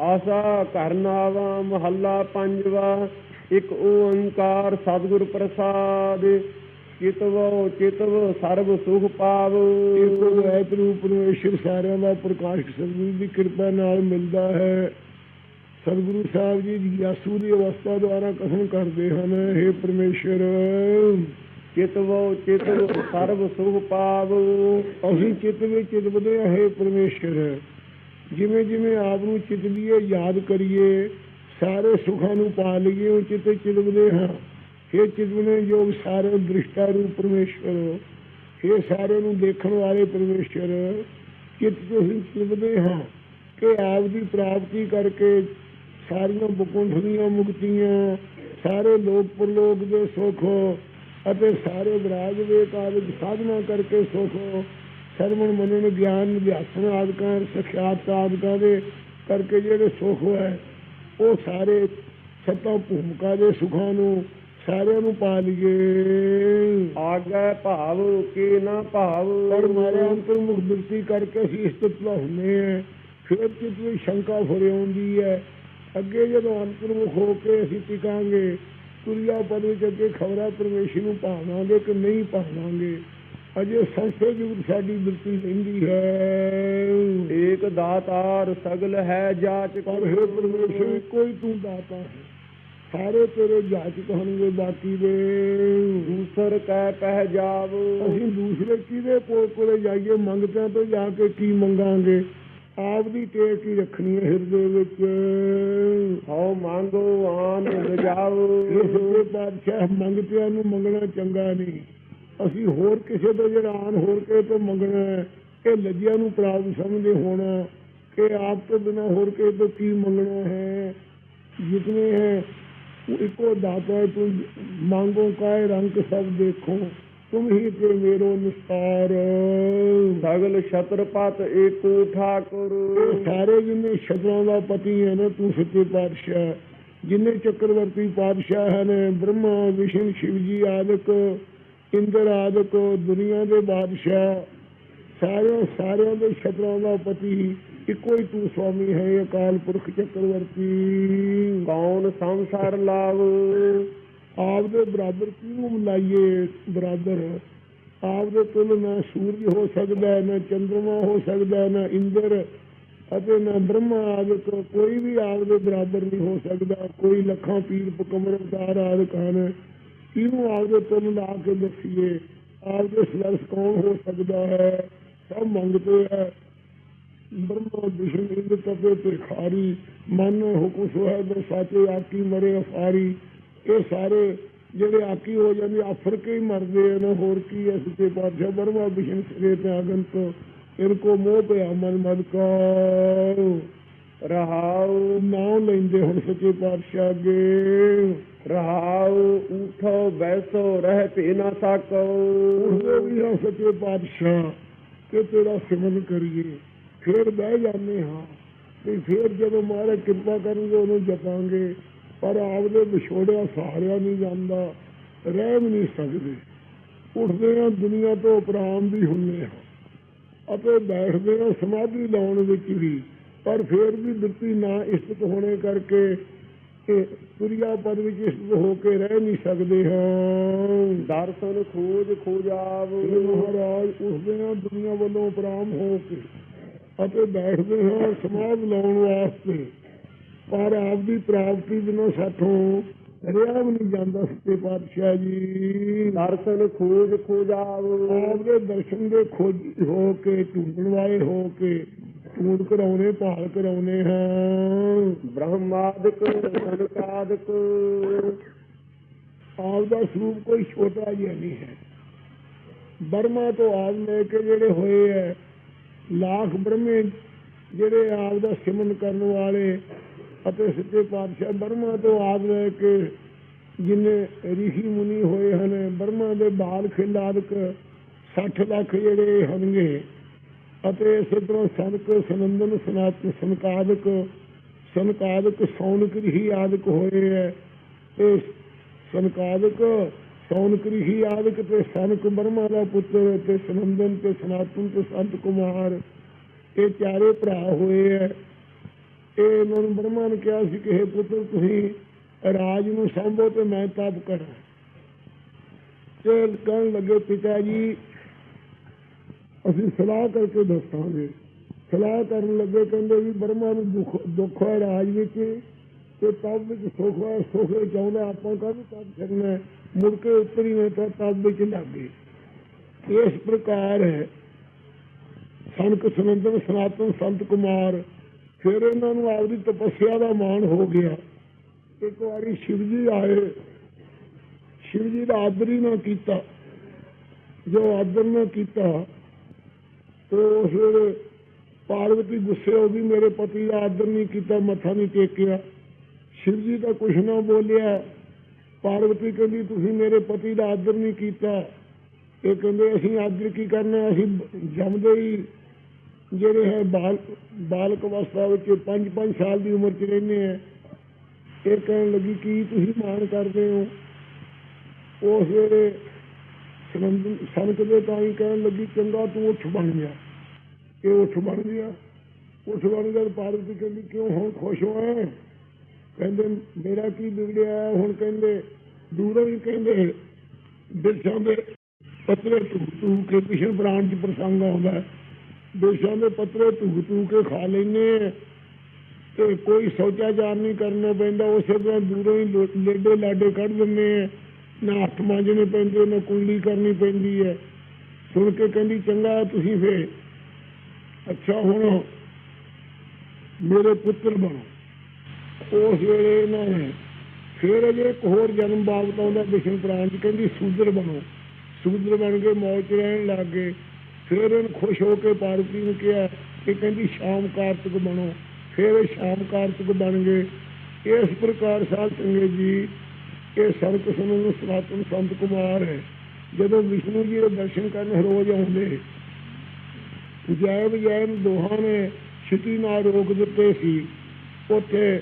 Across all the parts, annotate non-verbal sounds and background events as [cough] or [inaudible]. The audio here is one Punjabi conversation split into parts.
ਆਸਾ ਕਰਨਾਵਾ ਮਹੱਲਾ ਪੰਜਵਾ ਇੱਕ ਓੰਕਾਰ ਸਤਿਗੁਰ ਪ੍ਰਸਾਦ। ਚਿਤਵੋ ਚਿਤਵ ਸਰਬ ਸੁਖ ਪਾਵੋ। ਇੱਕ ਰੂਪ ਪਰਮੇਸ਼ਰ ਸਾਰਿਆਂ ਦਾ ਪ੍ਰਕਾਸ਼ਕ ਸਤਿਗੁਰੂ ਦੀ ਕਿਰਪਾ ਨਾਲ ਮਿਲਦਾ ਹੈ। ਸਤਿਗੁਰੂ ਸਾਹਿਬ ਜੀ ਜਿਗਿਆਸੂ ਦੀ ਅਵਸਥਾ ਦੁਆਰਾ ਕਥਨ ਕਰਦੇ ਹਨ हे ਪਰਮੇਸ਼ਰ। ਚਿਤਵੋ ਚਿਤਵ ਸਰਬ ਸੁਖ ਪਾਵੋ। ਅਸੀਂ ਚਿੱਤ ਵਿੱਚ ਚਿਤਵਦੇ ਹਾਂ हे ਪਰਮੇਸ਼ਰ। ਜਿਵੇਂ ਜਿਵੇਂ ਆਪ ਨੂੰ ਚਿਤਲੀਏ ਯਾਦ ਕਰੀਏ, ਸਾਰੇ ਸੁਖਾਂ ਨੂੰ ਪਾ ਲਈਏ, ਉਹ ਚਿੱਤ ਚਿਤਵਦੇ ਹਾਂ। ਇਹ ਚਿਤਵਨੇ ਯੋਗ ਸਾਰੇ ਦ੍ਰਿਸ਼ਟਾ ਰੂਪ ਪਰਮੇਸ਼ਰ हे ਸਾਰੇ ਨੂੰ ਦੇਖਣ ਵਾਲੇ ਪਰਮੇਸ਼ਰ ਚਿੱਤ ਤੁਸੀਂ ਅਸੀਂ ਚਿਤਵਦੇ ਹਾਂ। ਕਿ ਆਪ ਦੀ ਪ੍ਰਾਪਤੀ ਕਰਕੇ ਸਾਰੀਆਂ ਬੁਕੁੰਠ ਦੀਆਂ ਮੁਕਤੀਆਂ, ਸਾਰੇ ਲੋਕ ਪਰਲੋਕ ਦੇ ਸੁਖ ਅਤੇ ਸਾਰੇ ਵਿਰਾਜ ਦੇ ਕਾਰਜ ਸਾਧਨਾ ਕਰਕੇ ਸੁਖ ਸਰਵਣ ਮਨਨ ਗਿਆਨ ਅਧਿਆਸਨ ਆਦਿਕਾਂ ਸਖਿਆਤ ਆਦਿਕਾਂ ਦੇ ਕਰਕੇ ਜਿਹੜੇ ਸੁਖ ਹੈ ਉਹ ਸਾਰੇ ਸੱਤਾ ਭੂਮਿਕਾ ਦੇ ਸੁਖਾਂ ਨੂੰ ਸਾਰਿਆਂ ਨੂੰ ਪਾ ਲਈਏ। ਆਗੈ ਭਾਵ ਕੀ ਨਾ ਭਾਵ। ਪਰ ਮਾਰੇ ਅੰਤਰਮੁਖ ਦ੍ਰਿਸ਼ਟੀ ਕਰਕੇ ਅਸੀਂ ਸਥਿਤਲਾ ਹੁੰਦੇ ਹਾਂ ਫਿਰ ਵਿੱਚ ਸ਼ੰਕਾ ਫੁਰ ਆਉਂਦੀ ਹੈ ਅੱਗੇ ਜਦੋਂ ਅੰਤਰਮੁਖ ਹੋ ਕੇ ਅਸੀਂ ਟਿਕਾਂਗੇ ਤੁਰਿਆ ਪਦ ਵਿੱਚ ਅੱਗੇ ਖਬਰਾਂ ਪਰਮੇਸ਼ਰ ਨੂੰ ਭਾਵਾਂਗੇ ਕਿ ਨਹੀਂ ਭਾਵਾਂਗੇ ਅਜੇ ਸੰਸੇ ਯੁਗ ਸਾਡੀ ਦ੍ਰਿਸ਼ਟੀ ਰਹਿੰਦੀ ਹੈ। ਏਕ ਦਾਤਾਰ ਸਗਲ ਹੈ ਜਾਚ ਪਰ ਹੈ ਪਰਮੇਸ਼ਰ ਕੋਈ ਤੂੰ ਦਾਤਾ ਹੈ। ਸਾਰੇ ਤੇਰੇ ਜਾਚਕ ਹੋਣਗੇ ਬਾਕੀ ਦੇ ਦੂਸਰ ਕੈ ਪਹਿ ਜਾਵ। ਅਸੀਂ ਦੂਸਰੇ ਕਿਹਦੇ ਕੋਲ ਕੋਲੇ ਜਾਈਏ ਮੰਗਤਿਆਂ ਤੋਂ ਜਾ ਕੇ ਕੀ ਮੰਗਾਂਗੇ? ਆਪ ਦੀ ਟੇਕ ਹੀ ਰੱਖਣੀ ਹੈ ਹਿਰਦੇ ਵਿੱਚ। ਹਉ ਮੰਗੋ ਆਨ ਗਜਾਓ [coughs] ਇਹ ਪਾਤਸ਼ਾਹ ਮੰਗਤਿਆਂ ਨੂੰ ਮੰਗਣਾ ਚੰਗਾ ਨਹੀਂ। ਅਸੀਂ ਹੋਰ ਕਿਸੇ ਤੋਂ ਜਿਹੜਾ ਆਨ ਹੋਰ ਕੇ ਤੋਂ ਮੰਗਣਾ ਕਿ ਲੱਗਿਆ ਨੂੰ ਪ੍ਰਾਪਤ ਸਮਝਦੇ ਹੋਣਾ ਕਿ ਆਪ ਤੋਂ ਬਿਨਾ ਹੋਰ ਕੇ ਤੋਂ ਕੀ ਮੰਗਣਾ ਹੈ ਜਿਤਨੇ ਹੈ ਇੱਕੋ ਦਾਤਾ ਹੈ ਤੁਮ ਮੰਗੋ ਕਾਇ ਰੰਗ ਸਭ ਦੇਖੋ ਤੁਮ ਹੀ ਤੇ ਮੇਰੋ ਨਿਸਾਰ ਸਗਲ ਛਤਰਪਤ ਏਕੋ ਠਾਕੁਰ। ਸਾਰੇ ਜਿੰਨੇ ਛਤਰਾਂ ਦਾ ਪਤੀ ਹੈ ਨਾ ਤੂੰ ਸੱਚੇ ਪਾਤਸ਼ਾਹ ਜਿੰਨੇ ਚੱਕਰਵਰਤੀ ਪਾਤਸ਼ਾਹ ਹਨ ਬ੍ਰਹਮਾ ਵਿਸ਼ਨ ਸ਼ਿਵ ਜੀ ਆਦਿਕ ਇੰਦਰ ਆਦਿਕ ਦੁਨੀਆ ਦੇ ਬਾਦਸ਼ਾਹ ਸਾਰੇ ਸਾਰਿਆਂ ਦੇ ਸ਼ਤਰਾਂ ਦਾ ਪਤੀ ਇੱਕੋ ਹੀ ਤੂੰ ਸਵਾਮੀ ਹੈ ਅਕਾਲ ਪੁਰਖ ਚੱਕਰਵਰਤੀ। ਕੌਣ ਸੰਸਾਰ ਲਾਵ? ਆਪ ਦੇ ਬਰਾਬਰ ਕਿਹਨੂੰ ਮਿਲਾਈਏ ਬਰਾਬਰ? ਆਪ ਦੇ ਤੁਲ ਨਾ ਸੂਰਜ ਹੋ ਸਕਦਾ ਨਾ ਚੰਦਰਮਾ ਹੋ ਸਕਦਾ ਨਾ ਇੰਦਰ ਅਤੇ ਨਾ ਬ੍ਰਹਮਾ ਆਦਿਕ ਕੋਈ ਵੀ ਆਪ ਦੇ ਬਰਾਬਰ ਨਹੀਂ ਹੋ ਸਕਦਾ। ਕੋਈ ਲੱਖਾਂ ਪੀਰ ਪਕਮਰ ਅਵਤਾਰ ਆਦਿਕ ਹਨ ਕਿਹਨੂੰ ਆਪ ਦੇ ਲਾ ਕੇ ਦੱਸੀਏ? ਆਪ ਦੇ ਕੌਣ ਹੋ ਸਕਦਾ ਹੈ? ਸਭ ਮੰਗਦੇ ਹੈ ਬ੍ਰਹਮਾ ਵਿਸ਼ਨ ਇੰਦ ਤਪੇ ਤਿਰਖਾਰੀ ਮਨ ਹੁਕਮ ਸੋਹੈ ਬਰਸਾਤੇ ਆਕੀ ਮਰੇ ਅਫਾਰੀ। ਇਹ ਸਾਰੇ ਜਿਹੜੇ ਆਕੀ ਹੋ ਜਾਂਦੇ ਆਫਰ ਕੇ ਹੀ ਮਰਦੇ ਨੇ, ਹੋਰ ਕੀ ਹੈ ਸੱਚੇ ਪਾਤਸ਼ਾਹ? ਬ੍ਰਹਮਾ ਵਿਸ਼ਨ ਸਿਰੇ ਤੇ ਆਗਨ ਤੋਂ ਇਨਕੋ ਮੋਹ ਪਿਆ, ਮਨ ਮਨ ਕਾ ਰਹਾਉ ਨਾਉ ਲੈਂਦੇ ਹੁਣ ਸੱਚੇ ਪਾਤਸ਼ਾਹ ਅੱਗੇ। ਰਹਾਉ ਉਠੋ ਬੈਸੋ ਰਹਿ ਭੀ ਨਾ ਸਕੋ। ਉਸਦੇ ਵੀ ਹਾਂ ਸੱਚੇ ਪਾਤਸ਼ਾਹ ਕਿ ਤੇਰਾ ਸਿਮਰਨ ਕਰੀਏ, ਫਿਰ ਬਹਿ ਜਾਂਦੇ ਹਾਂ। ਤੇ ਫਿਰ ਜਦੋਂ ਮਹਾਰਾਜ ਕਿਰਪਾ ਕਰਨਗੇ, ਉਹਨੂੰ ਜਪਾਂਗੇ। ਪਰ ਆਪਦੇ ਵਿਛੋੜਿਆ ਸਹਾਰਿਆ ਨਹੀਂ ਜਾਂਦਾ ਰਹਿ ਵੀ ਨਹੀਂ ਸਕਦੇ। ਉੱਠਦੇ ਆ ਦੁਨੀਆ ਤੋਂ ਉਪਰਾਮ ਵੀ ਹੁੰਦੇ ਹਾਂ। ਅਤੇ ਬੈਠਦੇ ਹਾਂ ਸਮਾਧੀ ਲਾਉਣ ਵਿੱਚ ਵੀ। ਪਰ ਫਿਰ ਵੀ ਬਿਰਤੀ ਨਾ ਇਸਤ ਹੋਣੇ ਕਰਕੇ ਇਹ ਤੁਰਿਆ ਪਦ ਵਿੱਚ ਇਸਤ ਹੋ ਕੇ ਰਹਿ ਨਹੀਂ ਸਕਦੇ ਹਾਂ। ਦਰਸ਼ਨ ਖੋਜ ਖੋਜਾਵ। ਮਹਾਰਾਜ ਉਸਦੇ ਨਾਲ ਦੁਨੀਆ ਵੱਲੋਂ ਉਪਰਾਮ ਹੋ ਕੇ ਅਤੇ ਬੈਠਦੇ ਹਾਂ ਸਮਾਧ ਲਾਉਣ ਵਾਸਤੇ। ਪਰ ਆਪ ਦੀ ਪ੍ਰਾਪਤੀ ਬਿਨਾਂ ਸਾਥੋਂ ਰਿਹਾ ਵੀ ਨਹੀਂ ਜਾਂਦਾ ਸੱਚੇ ਪਾਤਸ਼ਾਹ ਜੀ। ਦਰਸ਼ਨ ਖੋਜ ਖੋਜਾਵ। ਆਪ ਦੇ ਦਰਸ਼ਨ ਦੇ ਖੋਜੀ ਹੋ ਕੇ ਢੂੰਡਣ ਵਾਲੇ ਹੋ ਕੇ ਢੂੰਡ ਕਰਾਉਣੇ ਭਾਲ ਕਰਾਉਣੇ ਹਾਂ। ਬ੍ਰਹਮਾਦਿਕ ਸੰਕਾਦਿਕ ਆਪ ਦਾ ਸਰੂਪ ਕੋਈ ਛੋਟਾ ਜਿਹਾ ਨਹੀਂ ਹੈ। ਬਰਮਾ ਤੋਂ ਆਪ ਲੈ ਕੇ ਜਿਹੜੇ ਹੋਏ ਹੈ ਲੱਖ ਬ੍ਰਹਮੇ ਜਿਹੜੇ ਆਪ ਦਾ ਸਿਮਰਨ ਕਰਨ ਵਾਲੇ ਅਤੇ ਸੱਚੇ ਪਾਤਸ਼ਾਹ ਬਰਮਾ ਤੋਂ ਆਪ ਲੈ ਕੇ ਜਿਨੇ ਰਿਸ਼ੀ ਮੁਨੀ ਹੋਏ ਹਨ ਬਰਮਾ ਦੇ ਬਾਲ ਖਿਲਾਦਕ 60 ਲੱਖ ਜਿਹੜੇ ਹੋਣਗੇ ਅਤੇ ਇਸੇ ਤਰ੍ਹਾਂ ਸਨਕ, ਸਨੰਦਨ, ਸਨਾਤਨ ਸੰਕਾਦਕ ਸੰਕਾਦਕ ਸੌਨਕ ਰਿਹੀ ਆਦਿਕ ਹੋਏ ਹੈ। ਤੇ ਸੰਕਾਦਕ ਸੌਨਕ ਰਿਹੀ ਆਦਿਕ ਤੇ ਸਨਕ ਬਰਮਾ ਦਾ ਪੁੱਤਰ ਤੇ ਸਨੰਦਨ ਤੇ ਸਨਾਤਨ ਤੇ ਸੰਤ ਕੁਮਾਰ, ਇਹ ਚਾਰੇ ਭਰਾ ਹੋਏ ਹੈ। ਇਹ ਇਹਨਾਂ ਨੂੰ ਬ੍ਰਹਮਾ ਨੇ ਕਿਹਾ ਸੀ ਕਿ हे ਪੁੱਤਰ, ਤੁਸੀਂ ਰਾਜ ਨੂੰ ਸੰਭੋ ਤੇ ਮੈਂ ਤਪ ਕਰਾਂ। ਤੇ ਕਹਿਣ ਲੱਗੇ, ਪਿਤਾ ਜੀ ਅਸੀਂ ਸਲਾਹ ਕਰਕੇ ਦੱਸਾਂਗੇ। ਸਲਾਹ ਕਰਨ ਲੱਗੇ ਕਹਿੰਦੇ ਵੀ ਬ੍ਰਹਮਾ ਨੂੰ ਦੁੱਖ ਹੈ ਰਾਜ ਵਿੱਚ ਤੇ ਤਪ ਵਿੱਚ ਸੁਖ ਹੈ ਸੁਖ ਹੈ ਚਾਹੁੰਦਾ ਆਪਾਂ ਕਾਹਨੂੰ ਤਪ ਕਰਨਾ ਮੁੜ ਕੇ ਉੱਤਰ ਹੀ ਤਾਂ ਤਪ ਵਿੱਚ ਲੱਗ। ਇਸ ਪ੍ਰਕਾਰ ਹੈ। ਸੰਕ ਸੁਨੰਦਨ ਸਨਾਤਨ ਸੰਤ ਕੁਮਾਰ, ਫਿਰ ਇਹਨਾਂ ਨੂੰ ਆਪਦੀ ਤਪੱਸਿਆ ਦਾ ਮਾਣ ਹੋ ਗਿਆ। ਇੱਕ ਵਾਰੀ ਸ਼ਿਵ ਜੀ ਆਏ। ਸ਼ਿਵ ਜੀ ਦਾ ਆਦਰ ਹੀ ਨਾ ਕੀਤਾ। ਜੋ ਆਦਰ ਨਾ ਕੀਤਾ ਤੇ ਉਸ ਵੇਲੇ ਪਾਰਵਤੀ ਗੁੱਸੇ ਹੋ ਗਈ, ਮੇਰੇ ਪਤੀ ਦਾ ਆਦਰ ਨਹੀਂ ਕੀਤਾ, ਮੱਥਾ ਨਹੀਂ ਟੇਕਿਆ। ਸ਼ਿਵ ਜੀ ਦਾ ਕੁਛ ਨਾ ਬੋਲਿਆ। ਪਾਰਵਤੀ ਕਹਿੰਦੀ, ਤੁਸੀਂ ਮੇਰੇ ਪਤੀ ਦਾ ਆਦਰ ਨਹੀਂ ਕੀਤਾ। ਇਹ ਕਹਿੰਦੇ, ਅਸੀਂ ਆਦਰ ਕੀ ਕਰਨਾ? ਅਸੀਂ ਜੰਮਦੇ ਹੀ ਜਿਹੜੇ ਹੈ ਬਾਲ, ਬਾਲਕ ਅਵਸਥਾ ਵਿੱਚ 5-5 ਸਾਲ ਦੀ ਉਮਰ 'ਚ ਰਹਿੰਦੇ ਆ। ਇਹ ਕਹਿਣ ਲੱਗੀ, ਕੀ ਤੁਸੀਂ ਮਾਣ ਕਰਦੇ ਹੋ? ਉਸ ਵੇਲੇ ਸੰਤ ਦੇ ਤਾਂ ਹੀ ਕਹਿਣ ਲੱਗੀ, ਚੰਗਾ ਤੂੰ ਉੱਠ ਬਣ ਗਿਆ। ਇਹ ਉੱਠ ਬਣ ਗਿਆ? ਉੱਠ ਬਣ ਗਿਆ ਪਾਰਵਤੀ ਕਹਿੰਦੀ, ਕਿਉਂ ਹੁਣ ਖੁਸ਼ ਹੋਇਆ ਕਹਿੰਦੇ, ਮੇਰਾ ਕੀ ਵਿਗੜਿਆ ਹੁਣ ਕਹਿੰਦੇ, ਦੂਰੋਂ ਹੀ ਕਹਿੰਦੇ ਬਿਰਛਾਂ ਦੇ ਪੱਤਰੇ ਧੂ ਧੂ ਕੇ ਕਿਸ਼ਨ ਪ੍ਰਾਣ ਚ ਪ੍ਰਸੰਗ ਆਉਂਦਾ ਦੇਸ਼ਾਂ ਦੇ ਪੱਤਰੇ ਧੂ ਧੂ ਕੇ ਖਾ ਲੈਨੇ ਤੇ ਕੋਈ ਸੋਚਾਚਾਰ ਨਹੀਂ ਕਰਨਾ ਪੈਂਦਾ, ਉਸੇ ਤਰ੍ਹਾਂ ਦੂਰੋਂ ਹੀ ਲੇਡੇ ਲਾਡੇ ਕੱਢ ਦਿੰਦੇ ਆ। ਨਾ ਹੱਥ ਮਾਂਜਣੇ ਪੈਂਦੇ ਨਾ ਕੁੰਡਲੀ ਕਰਨੀ ਪੈਂਦੀ ਹੈ। ਸੁਣ ਕੇ ਕਹਿੰਦੀ, ਚੰਗਾ ਤੁਸੀਂ ਫੇ ਅੱਛਾ, ਹੁਣ ਮੇਰੇ ਪੁੱਤਰ ਬਣੋ। ਉਸ ਵੇਲੇ ਇਹਨਾਂ ਨੇ ਫਿਰ ਅਜੇ ਇੱਕ ਹੋਰ ਜਨਮ ਬਾਬਤ ਆਉਂਦਾ ਵਿਸ਼ਨ ਪ੍ਰਾਣ ਚ, ਕਹਿੰਦੀ, ਸੂਦਰ ਬਣੋ। ਸੂਦਰ ਬਣ ਕੇ ਮੌਜ 'ਚ ਰਹਿਣ ਲੱਗ ਗਏ। ਫਿਰ ਇਹਨ ਖੁਸ਼ ਹੋ ਕੇ ਪਾਰਵਤੀ ਨੂੰ ਕਿਹਾ ਕਿ ਕਹਿੰਦੀ, ਸ਼ਾਮ ਕਾਰਤਿਕ ਬਣੋ। ਫਿਰ ਇਹ ਸ਼ਾਮ ਕਾਰਤਿਕ ਬਣ ਗਏ। ਇਸ ਪ੍ਰਕਾਰ ਸਾਧ ਸੰਗਤ ਜੀ ਇਹ ਸਰਕ ਸੁਣਨ ਨੂੰ ਸਨਾਤਨ ਸੰਤ ਕੁਮਾਰ ਹੈ। ਜਦੋਂ ਵਿਸ਼ਨੂੰ ਜੀ ਦੇ ਦਰਸ਼ਨ ਕਰਨ ਰੋਜ਼ ਆਉਂਦੇ ਜੈ ਵਿਜੈ ਦੋਹਾਂ ਨੇ ਛਿਤੀ ਨਾਲ ਰੋਕ ਦਿੱਤੇ ਸੀ। ਉੱਥੇ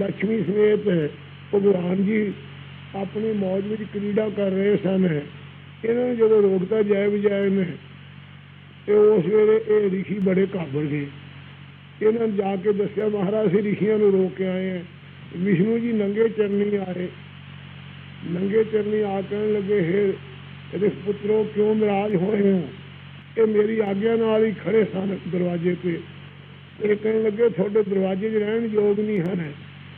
ਲక్ష్ਮੀ ਸਮੇਤ ਭਗਵਾਨ ਜੀ ਆਪਣੀ ਮੌਜ ਵਿੱਚ ਕ੍ਰੀੜਾ ਕਰ ਰਹੇ ਸਨ। ਇਹਨਾਂ ਨੇ ਜਦੋਂ ਰੋਕਤਾ ਜੈ ਵਿਜੈ ਨੇ ਤੇ ਉਸ ਵੇਲੇ ਇਹ ਰਿਸ਼ੀ ਬੜੇ ਕਾਬਲ ਗਏ। ਇਹਨਾਂ ਜਾ ਕੇ ਦੱਸਿਆ, ਮਹਾਰਾਜ ਅਸੀਂ ਰਿਸ਼ੀਆਂ ਨੂੰ ਰੋਕ ਕੇ ਆਏ ਹਾਂ। ਵਿਸ਼ਨੂੰ ਜੀ ਨੰਗੇ ਚਰਨੀ ਆਏ। ਨੰਗੇ ਚਰਨੀ ਆ ਕਹਿਣ ਲੱਗੇ, ਹੈ ਇਹਦੇ ਪੁੱਤਰੋ, ਕਿਉਂ ਨਾਰਾਜ਼ ਹੋਏ ਹੋ? ਇਹ ਮੇਰੀ ਆਗਿਆ ਨਾਲ ਹੀ ਖੜੇ ਸਨ ਦਰਵਾਜ਼ੇ ਤੇ। ਇਹ ਕਹਿਣ ਲੱਗੇ, ਤੁਹਾਡੇ ਦਰਵਾਜ਼ੇ 'ਚ ਰਹਿਣ ਯੋਗ ਨਹੀਂ ਹਨ।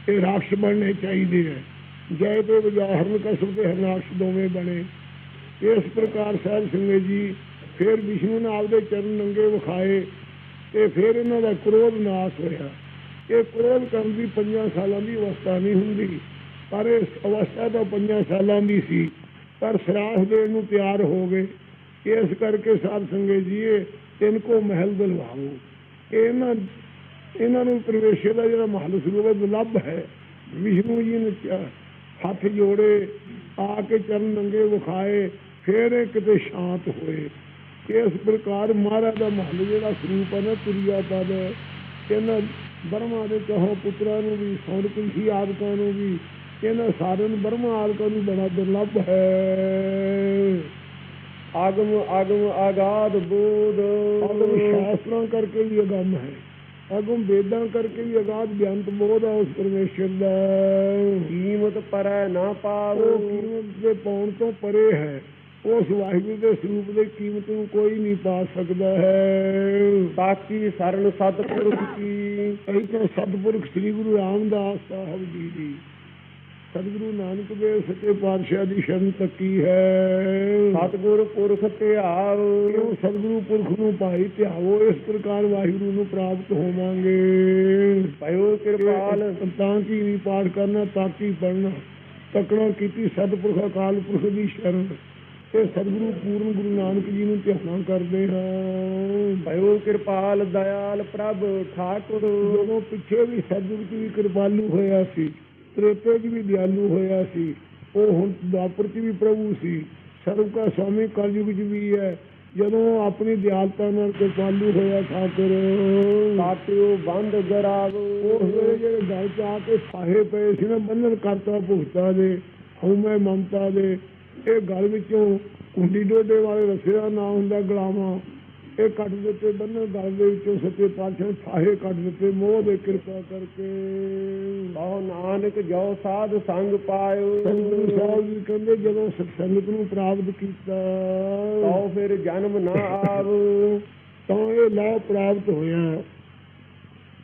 ਇਹ ਰਾਖਸ਼ ਬਣਨੇ ਚਾਹੀਦੇ ਹੈ। ਜੈ ਤੇ ਵਿਜਾਹਰਨ ਕਸਮ ਤੇ ਹਰਨਾਕਸ਼ ਦੋਵੇਂ ਬਣੇ। ਇਸ ਪ੍ਰਕਾਰ ਸਾਹਿਬ ਸਿੰਘ ਜੀ ਫਿਰ ਵਿਸ਼ਨੂੰ ਨੇ ਆਪਦੇ ਚਰਨ ਨੰਗੇ ਵਿਖਾਏ ਤੇ ਫਿਰ ਇਹਨਾਂ ਦਾ ਕ੍ਰੋਧ ਨਾਸ਼ ਹੋਇਆ। ਇਹ ਕ੍ਰੋਧ ਕਰਨ ਦੀ ਪੰਜਾਂ ਸਾਲਾਂ ਦੀ ਅਵਸਥਾ ਨਹੀਂ ਹੁੰਦੀ ਪਰ ਇਸ ਅਵਸਥਾ ਤਾਂ ਪੰਜਾਂ ਸਾਲਾਂ ਦੀ ਸੀ। ਪਰ ਸਰਾਸ ਦੇਣ ਨੂੰ ਤਿਆਰ ਹੋ ਗਏ। ਇਸ ਕਰਕੇ ਸਾਧ ਸੰਗਤ ਜੀ ਇਹ ਕੋ ਮਹਿਲ ਦਿਲਵਾਓ। ਇਹਨਾਂ ਇਹਨਾਂ ਨੂੰ ਪ੍ਰਵੇਸ਼ੇ ਦਾ ਜਿਹੜਾ ਮਹਲ ਸਰੂਪ ਲੱਭ ਹੈ। ਵਿਸ਼ਨੂੰ ਜੀ ਨੇ ਕਿਹਾ, ਹੱਥ ਜੋੜੇ ਆ ਕੇ ਚਰਨ ਨੰਗੇ ਵਿਖਾਏ ਫਿਰ ਇਹ ਕਿਤੇ ਸ਼ਾਂਤ ਹੋਏ। ਇਸ ਪ੍ਰਕਾਰ ਮਹਾਰਾਜ ਦਾ ਮਹਲ ਜਿਹੜਾ ਸਰੂਪ ਹੈ ਨਾ ਤੁਰਿਆ ਪਦ ਇਹਨਾਂ ਬਰਮਾ ਦੇ ਕਹੋ ਪੁੱਤਰਾਂ ਨੂੰ ਵੀ ਸੌਣ ਕੁੰਠੀ ਆਦਿਕਾਂ ਨੂੰ ਵੀ। ਇਹਨਾਂ ਸਾਰਿਆਂ ਨੂੰ ਬਰਮਾ ਆਦਿਕਾਂ ਨੂੰ ਬੜਾ ਦੁਰਲੱਭ ਹੈ। ਆਗਮ ਆਗਮ ਆਗਾਦ ਬੋਧ। ਅਗਮ ਸ਼ਾਸਤਰਾਂ ਕਰਕੇ ਵੀ ਅਗੰਮ ਹੈ। ਅਗਮ ਵੇਦਾਂ ਕਰਕੇ ਵੀ ਅਗਾਧ ਬਿਆੰਤ ਬੋਧ ਹੈ ਉਸ ਪਰਮੇਸ਼ਰ ਦਾ। ਕੀਮਤ ਪਰੈ ਨਾ ਪਾਵੋ। ਕੀਮਤ ਦੇ ਪਾਉਣ ਤੋਂ ਪਰੇ ਹੈ। ਉਸ ਵਾਹਿਗੁਰੂ ਦੇ ਸਰੂਪ ਦੇ ਕੀਮਤ ਨੂੰ ਕੋਈ ਨਹੀਂ ਪਾ ਸਕਦਾ ਹੈ। ਸਾਚੀ ਸਰਨ ਸਤਿਪੁਰਖ ਕੀ ਅਸੀਂ ਤਾਂ ਸ੍ਰੀ ਗੁਰੂ ਰਾਮਦਾਸ ਸਾਹਿਬ ਜੀ ਦੀ। ਸਤਿਗੁਰੂ ਨਾਨਕ ਦੇਵ ਸੱਚੇ ਪਾਤਸ਼ਾਹ ਦੀ ਸ਼ਰਨ ਤੱਕੀ ਹੈ। ਸਤਿਗੁਰ ਪੁਰਖ ਧਿਆਵ। ਸਤਿਗੁਰੂ ਪੁਰਖ ਨੂੰ ਭਾਈ ਧਿਆਵੋ। ਇਸ ਪ੍ਰਕਾਰ ਵਾਹਿਗੁਰੂ ਨੂੰ ਪ੍ਰਾਪਤ ਹੋਵਾਂਗੇ। ਭਇਓ ਕਿਰਪਾਲ। ਤਾਂ ਕੀ ਵੀ ਪਾਠ ਕਰਨਾ, ਤਾਂ ਕੀ ਪੜਨਾ ਤਕੜਾ ਕੀਤੀ ਸਤਿਪੁਰਖ ਅਕਾਲ ਪੁਰਖ ਦੀ ਸ਼ਰਨ। ਤੇ ਸਤਿਗੁਰੂ ਪੂਰਨ ਗੁਰੂ ਨਾਨਕ ਜੀ ਨੂੰ ਧਿਆਨ ਕਰਦੇ ਹਾਂ। ਭਇਓ ਕਿਰਪਾਲ ਦਇਆਲ ਪ੍ਰਭ ਠਾਕੁਰ। ਜਦੋਂ ਪਿੱਛੇ ਵੀ ਸਤਿਗੁਰੂ ਜੀ ਵੀ ਕਿਰਪਾਲੂ ਹੋਇਆ ਸੀ ਤ੍ਰੇਤੇ ਜੀ ਵੀ ਦਿਆਲੂ ਹੋਇਆ ਸੀ ਉਹ ਹੁਣ ਦੁਆਪਰ ਚ ਵੀ ਪ੍ਰਭੂ ਸੀ ਸਰਵ ਕਾ ਸਵਾਮੀ ਕਲਯੁਗ ਚ ਵੀ ਹੈ। ਜਦੋਂ ਆਪਣੀ ਦਿਆਲਤਾ ਨਾਲ ਕਿਰਪਾਲੂ ਹੋਇਆ ਠਾਕੁਰ। ਸਾਥਿਓ ਬੰਦ ਉਸ ਵੇਲੇ ਜਿਹੜੇ ਗਲ ਚ ਆ ਕੇ ਫਾਹੇ ਪਏ ਸੀ ਨਾ ਬੰਧਨ ਕਰਤਾ ਭੁਗਤਾ ਦੇ ਹਉਮੈ ਮਮਤਾ ਦੇ ਇਹ ਗਲ ਵਿੱਚੋਂ ਕੁੰਡੀ ਡੋਡੇ ਵਾਲੇ ਰਸੇ ਦਾ ਨਾਂ ਹੁੰਦਾ ਗਲਾਵਾਂ ਇਹ ਕੱਢ ਦਿੱਤੇ ਬੰਨ੍ਹ ਗਲ ਦੇ ਵਿੱਚੋਂ ਸੱਚੇ ਪਾਤਸ਼ਾਹ ਫਾਹੇ ਕੱਢ ਦਿੱਤੇ ਮੋਹ ਦੇ ਕਿਰਪਾ ਕਰਕੇ। ਕਹੋ ਨਾਨਕ ਜੋ ਸਾਧ ਸੰਗ ਪਾਇਓ। ਸੰਗਤ ਸਾਹਿਬ ਜੀ ਕਹਿੰਦੇ ਜਦੋਂ ਸਤਸੰਗਤ ਨੂੰ ਪ੍ਰਾਪਤ ਕੀਤਾ। ਤਉ ਫਿਰ ਜਨਮ ਨਾ ਆਵ। ਤਾਂ ਇਹ ਲਾਭ ਪ੍ਰਾਪਤ ਹੋਇਆ।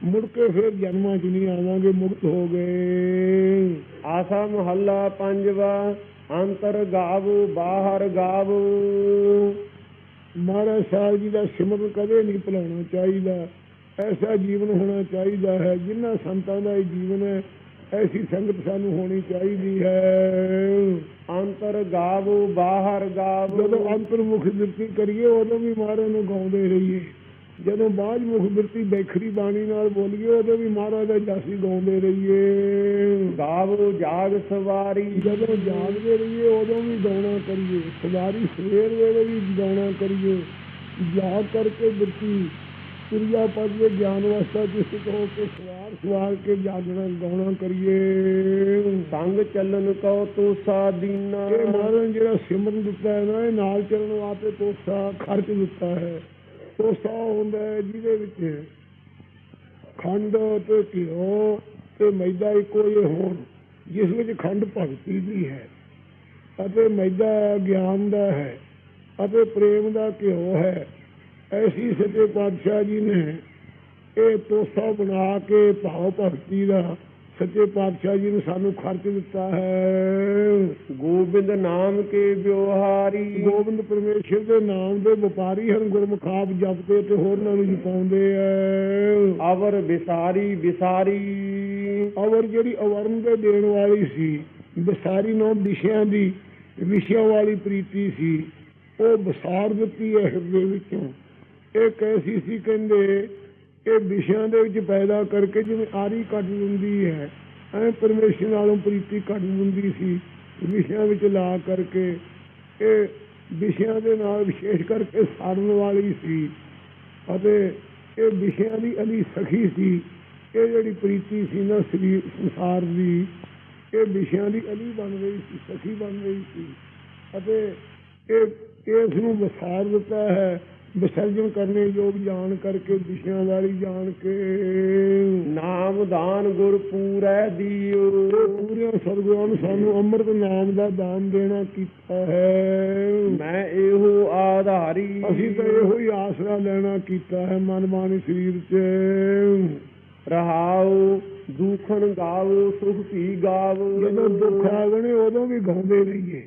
ਮੁੜ ਕੇ ਫਿਰ ਜਨਮਾਂ 'ਚ ਨਹੀਂ ਆਵਾਂਗੇ ਮੁਕਤ ਹੋ ਗਏ। ਆਸਾ ਮਹੱਲਾ ਪੰਜਵਾ। ਅੰਤਰ ਗਾਵੋ, ਬਾਹਰ ਗਾਵ। ਮਹਾਰਾਜ ਸਾਹਿਬ ਜੀ ਦਾ ਸਿਮਰਨ ਕਦੇ ਨਹੀਂ ਭੁਲਾਉਣਾ ਚਾਹੀਦਾ। ਐਸਾ ਜੀਵਨ ਹੋਣਾ ਚਾਹੀਦਾ ਹੈ, ਜਿਨ੍ਹਾਂ ਸੰਤਾਂ ਦਾ ਇਹ ਜੀਵਨ ਹੈ, ਐਸੀ ਸੰਗਤ ਸਾਨੂੰ ਹੋਣੀ ਚਾਹੀਦੀ ਹੈ। ਅੰਤਰ ਗਾਵ, ਬਾਹਰ ਗਾਵ। ਜਦੋਂ ਅੰਤਰਮੁਖ ਬਿਰਤੀ ਕਰੀਏ, ਉਦੋਂ ਵੀ ਮਹਾਰਾਜ ਨੂੰ ਗਾਉਂਦੇ ਰਹੀਏ। ਜਦੋਂ ਬਾਝ ਮੁਖ ਬਿਰਤੀ ਬੈਖਰੀ ਬਾਣੀ ਨਾਲ ਬੋਲੀਏ ਉਦੋਂ ਵੀ ਮਹਾਰਾਜ ਦਾ ਜਾਸੀ ਗਾਉਂਦੇ ਰਹੀਏ। ਗਾਵੋ ਜਾਗ ਸਵਾਰੀ। ਜਦੋਂ ਜਾਗਦੇ ਰਹੀਏ ਉਦੋਂ ਵੀ ਗਾਉਣਾ ਕਰੀਏ। ਸਵਾਰੀ ਸਵੇਰ ਵੇਲੇ ਵੀ ਗਾਉਣਾ ਕਰੀਏ। ਜਾਗ ਕਰਕੇ ਬਿਰਤੀ ਕਿਰਿਆ ਪਦ ਦੇ ਗਿਆਨ ਅਵਸਥਾ ਜਿਸ ਹੋ ਕੇ ਸਵਾਰ ਸਵਾਰ ਕੇ ਜਾਗਣਾ ਗਾਉਣਾ ਕਰੀਏ। ਸੰਗ ਚੱਲਨ ਕਉ ਤੂੰ ਸਾਦੀਨਾ ਇਹ ਮਹਾਰਾਜ ਜਿਹੜਾ ਸਿਮਰਨ ਦਿੱਤਾ ਹੈ ਨਾ ਇਹ ਨਾਲ ਚੱਲਣ ਵਾਸਤੇ ਤੋਸਾ ਖਰਚ ਦਿੱਤਾ ਹੈ। ਤੋਸਾ ਹੁੰਦਾ ਜਿਹਦੇ ਵਿੱਚ ਖੰਡ ਤੇ ਘਿਓ ਤੇ ਮੈਦਾ ਇੱਕੋ ਜਿਹੇ ਹੋਣ, ਜਿਸ ਵਿੱਚ ਖੰਡ ਭਗਤੀ ਦੀ ਹੈ ਅਤੇ ਮੈਦਾ ਗਿਆਨ ਦਾ ਹੈ ਅਤੇ ਪ੍ਰੇਮ ਦਾ ਘਿਓ ਹੈ। ਐਸੀ ਸੱਚੇ ਪਾਤਸ਼ਾਹ ਜੀ ਨੇ ਇਹ ਤੋਸਾ ਬਣਾ ਕੇ ਭਾਵ ਭਗਤੀ ਦਾ ਸੱਚੇ ਪਾਤਸ਼ਾਹ ਜੀ ਨੇ ਸਾਨੂੰ ਖਰਚ ਦਿੱਤਾ ਹੈ। ਗੋਬਿੰਦ ਨਾਮ ਕੇ ਵਿਵਹਾਰੀ। ਗੋਬਿੰਦ ਪਰਮੇਸ਼ਰ ਦੇ ਨਾਮ ਦੇ ਵਪਾਰੀ ਹਨ ਗੁਰਮੁਖ ਆਪ ਜਪਦੇ ਤੇ ਹੋਰਨਾਂ ਨੂੰ ਜਪਾਉਂਦੇ ਐ। ਅਵਰ ਵਿਸਾਰੀ ਵਿਸਾਰੀ। ਅਵਰ ਜਿਹੜੀ ਅਵਰਨ ਦੇ ਦੇਣ ਵਾਲੀ ਸੀ ਵਿਸਾਰੀ ਨੋ ਵਿਸ਼ਿਆਂ ਦੀ ਵਿਸ਼ਿਆਂ ਵਾਲੀ ਪ੍ਰੀਤੀ ਸੀ ਉਹ ਵਿਸਾਰ ਦਿੱਤੀ ਹੈ ਹਿਰਦੇ ਵਿੱਚੋਂ। ਇਹ ਕੈਸੀ ਸੀ ਕਹਿੰਦੇ ਇਹ ਵਿਸ਼ਿਆਂ ਦੇ ਵਿੱਚ ਪੈਦਾ ਕਰਕੇ ਜਿਵੇਂ ਆਰੀ ਕੱਢ ਦਿੰਦੀ ਹੈ ਐ ਪਰਮੇਸ਼ਰ ਨਾਲੋਂ ਪ੍ਰੀਤੀ ਕੱਢ ਦਿੰਦੀ ਸੀ। ਵਿਸ਼ਿਆਂ ਵਿੱਚ ਲਾ ਕਰਕੇ ਇਹ ਵਿਸ਼ਿਆਂ ਦੇ ਨਾਲ ਵਿਸ਼ੇਸ਼ ਕਰਕੇ ਸਾਰਨ ਵਾਲੀ ਸੀ ਅਤੇ ਇਹ ਵਿਸ਼ਿਆਂ ਦੀ ਅਲੀ ਸਖੀ ਸੀ। ਇਹ ਜਿਹੜੀ ਪ੍ਰੀਤੀ ਸੀ ਨਾ ਸਰੀਰ ਸੰਸਾਰ ਦੀ, ਇਹ ਵਿਸ਼ਿਆਂ ਦੀ ਅਲੀ ਬਣ ਰਹੀ ਸੀ, ਸਖੀ ਬਣ ਰਹੀ ਸੀ ਅਤੇ ਇਹ ਇਸ ਨੂੰ ਵਿਸਾਰ ਦਿੱਤਾ ਹੈ ਵਿਸਰਜਨ ਕਰਨੇ ਯੋਗ ਜਾਣ ਕਰਕੇ ਵਿਸ਼ਿਆਂ ਵਾਲੀ ਜਾਣ ਕੇ। ਨਾਮ ਦਾਨ ਗੁਰ ਪੂਰੈ ਦਿਓ। ਪੂਰੇ ਸਤਿਗੁਰਾਂ ਨੇ ਸਾਨੂੰ ਅੰਮ੍ਰਿਤ ਨਾਮ ਦਾ ਦਾਨ ਦੇਣਾ ਕੀਤਾ ਹੈ। ਮੈਂ ਇਹੋ ਆਧਾਰੀ। ਅਸੀਂ ਤਾਂ ਇਹੋ ਹੀ ਆਸਰਾ ਲੈਣਾ ਕੀਤਾ ਹੈ ਮਨ ਬਾਣੀ ਸਰੀਰ 'ਚ। ਰਹਾਉ ਦੁਖਨ ਗਾਵੋ ਸੁਖ ਭੀ ਗਾਵੋ। ਜਦੋਂ ਦੁੱਖ ਆਵਣੇ ਉਦੋਂ ਵੀ ਗਾਉਂਦੇ ਰਹੀਏ।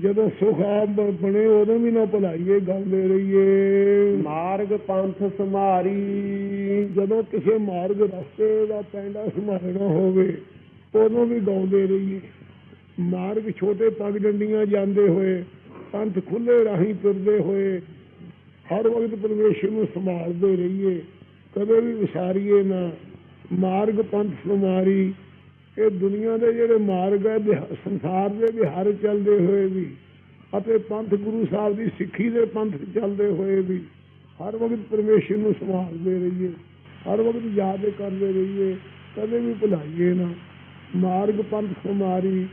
ਜਦੋਂ ਸੁਖ ਆ ਬ- ਬਣੇ ਉਦੋਂ ਵੀ ਨਾ ਭੁਲਾਈਏ ਗਾਉਂਦੇ ਰਹੀਏ। ਮਾਰਗ ਪੰਥ ਸਮਾਰੀ ਜਦੋਂ ਕਿਸੇ ਮਾਰਗ ਰਸਤੇ ਦਾ ਪੈਂਡਾ ਸੰਭਾਲਣਾ ਹੋਵੇ ਉਦੋਂ ਵੀ ਗਾਉਂਦੇ ਰਹੀਏ। ਮਾਰਗ ਛੋਟੇ ਪਗ ਡੰਡੀਆਂ ਜਾਂਦੇ ਹੋਏ ਪੰਥ ਖੁੱਲੇ ਰਾਹੀਂ ਤੁਰਦੇ ਹੋਏ ਹਰ ਵਕਤ ਪਰਮੇਸ਼ਰ ਨੂੰ ਸੰਭਾਲਦੇ ਰਹੀਏ। ਕਦੇ ਵੀ ਵਿਸਾਰੀਏ ਨਾ। ਮਾਰਗ ਪੰਥ ਸੁਮਾਰੀ ਇਹ ਦੁਨੀਆ ਦੇ ਜਿਹੜੇ ਮਾਰਗ ਹੈ ਸੰਸਾਰ ਦੇ ਵਿਹਾਰ ਚੱਲਦੇ ਹੋਏ ਵੀ ਅਤੇ ਪੰਥ ਗੁਰੂ ਸਾਹਿਬ ਦੀ ਸਿੱਖੀ ਦੇ ਪੰਥ ਚੱਲਦੇ ਹੋਏ ਵੀ ਹਰ ਵਕਤ ਪਰਮੇਸ਼ਰ ਨੂੰ ਸੰਭਾਲਦੇ ਰਹੀਏ, ਹਰ ਵਕਤ ਯਾਦ ਕਰਦੇ ਰਹੀਏ, ਕਦੇ ਵੀ ਭੁਲਾਈਏ ਨਾ। ਮਾਰਗ ਪੰਥ ਕੁਮਾਰੀ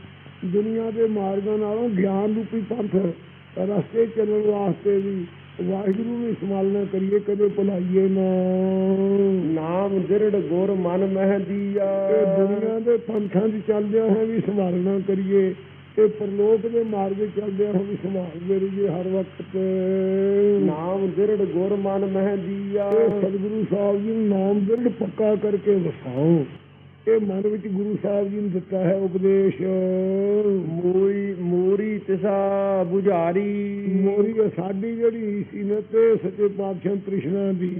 ਦੁਨੀਆ ਦੇ ਮਾਰਗਾਂ ਨਾਲੋਂ ਗਿਆਨ ਰੂਪੀ ਪੰਥ ਰਸਤੇ ਚੱਲਣ ਵਾਸਤੇ ਵੀ ਵਾਹਿਗੁਰੂ ਨੂੰ ਸੰਭਾਲਣਾ ਕਰੀਏ ਕਦੇ ਭੁਲਾਈਏ ਨਾ। ਨਾਮ ਦਿਰੜ ਗੁਰ ਮਨ ਮਹਿ ਦੀਆ। ਇਹ ਦੁਨੀਆ ਦੇ ਪੰਥਾਂ 'ਚ ਚੱਲਦਿਆਂ ਹੋਏ ਵੀ ਸੰਭਾਲਣਾ ਕਰੀਏ ਤੇ ਪਰਲੋਕ ਦੇ ਮਾਰਗ ਚੱਲਦਿਆਂ ਹੋਏ ਵੀ ਸੰਭਾਲਦੇ ਰਹੀਏ ਹਰ ਵਕਤ। ਨਾਮ ਦਿਰੜ ਗੁਰ ਮਨ ਮਹਿ ਦੀਆ। ਇਹ ਸਤਿਗੁਰੂ ਸਾਹਿਬ ਜੀ ਨੂੰ ਨਾਮ ਦਿਰੜ ਪੱਕਾ ਕਰਕੇ ਵਸਾਓ। ਇਹ ਮਨ ਵਿੱਚ ਗੁਰੂ ਸਾਹਿਬ ਜੀ ਨੇ ਦਿੱਤਾ ਹੈ ਉਪਦੇਸ਼। ਮੋਰੀ ਮੋਰੀ ਤਿਸਾ 부ਝਾਰੀ ਮੋਰੀ ਇਹ ਸਾਡੀ ਜਿਹੜੀ ਸੀ ਨਾ ਤੇ ਸੱਚੇ ਪਾਤਸ਼ਾਹ ਤ੍ਰਿਸ਼ਨਾ ਦੀ।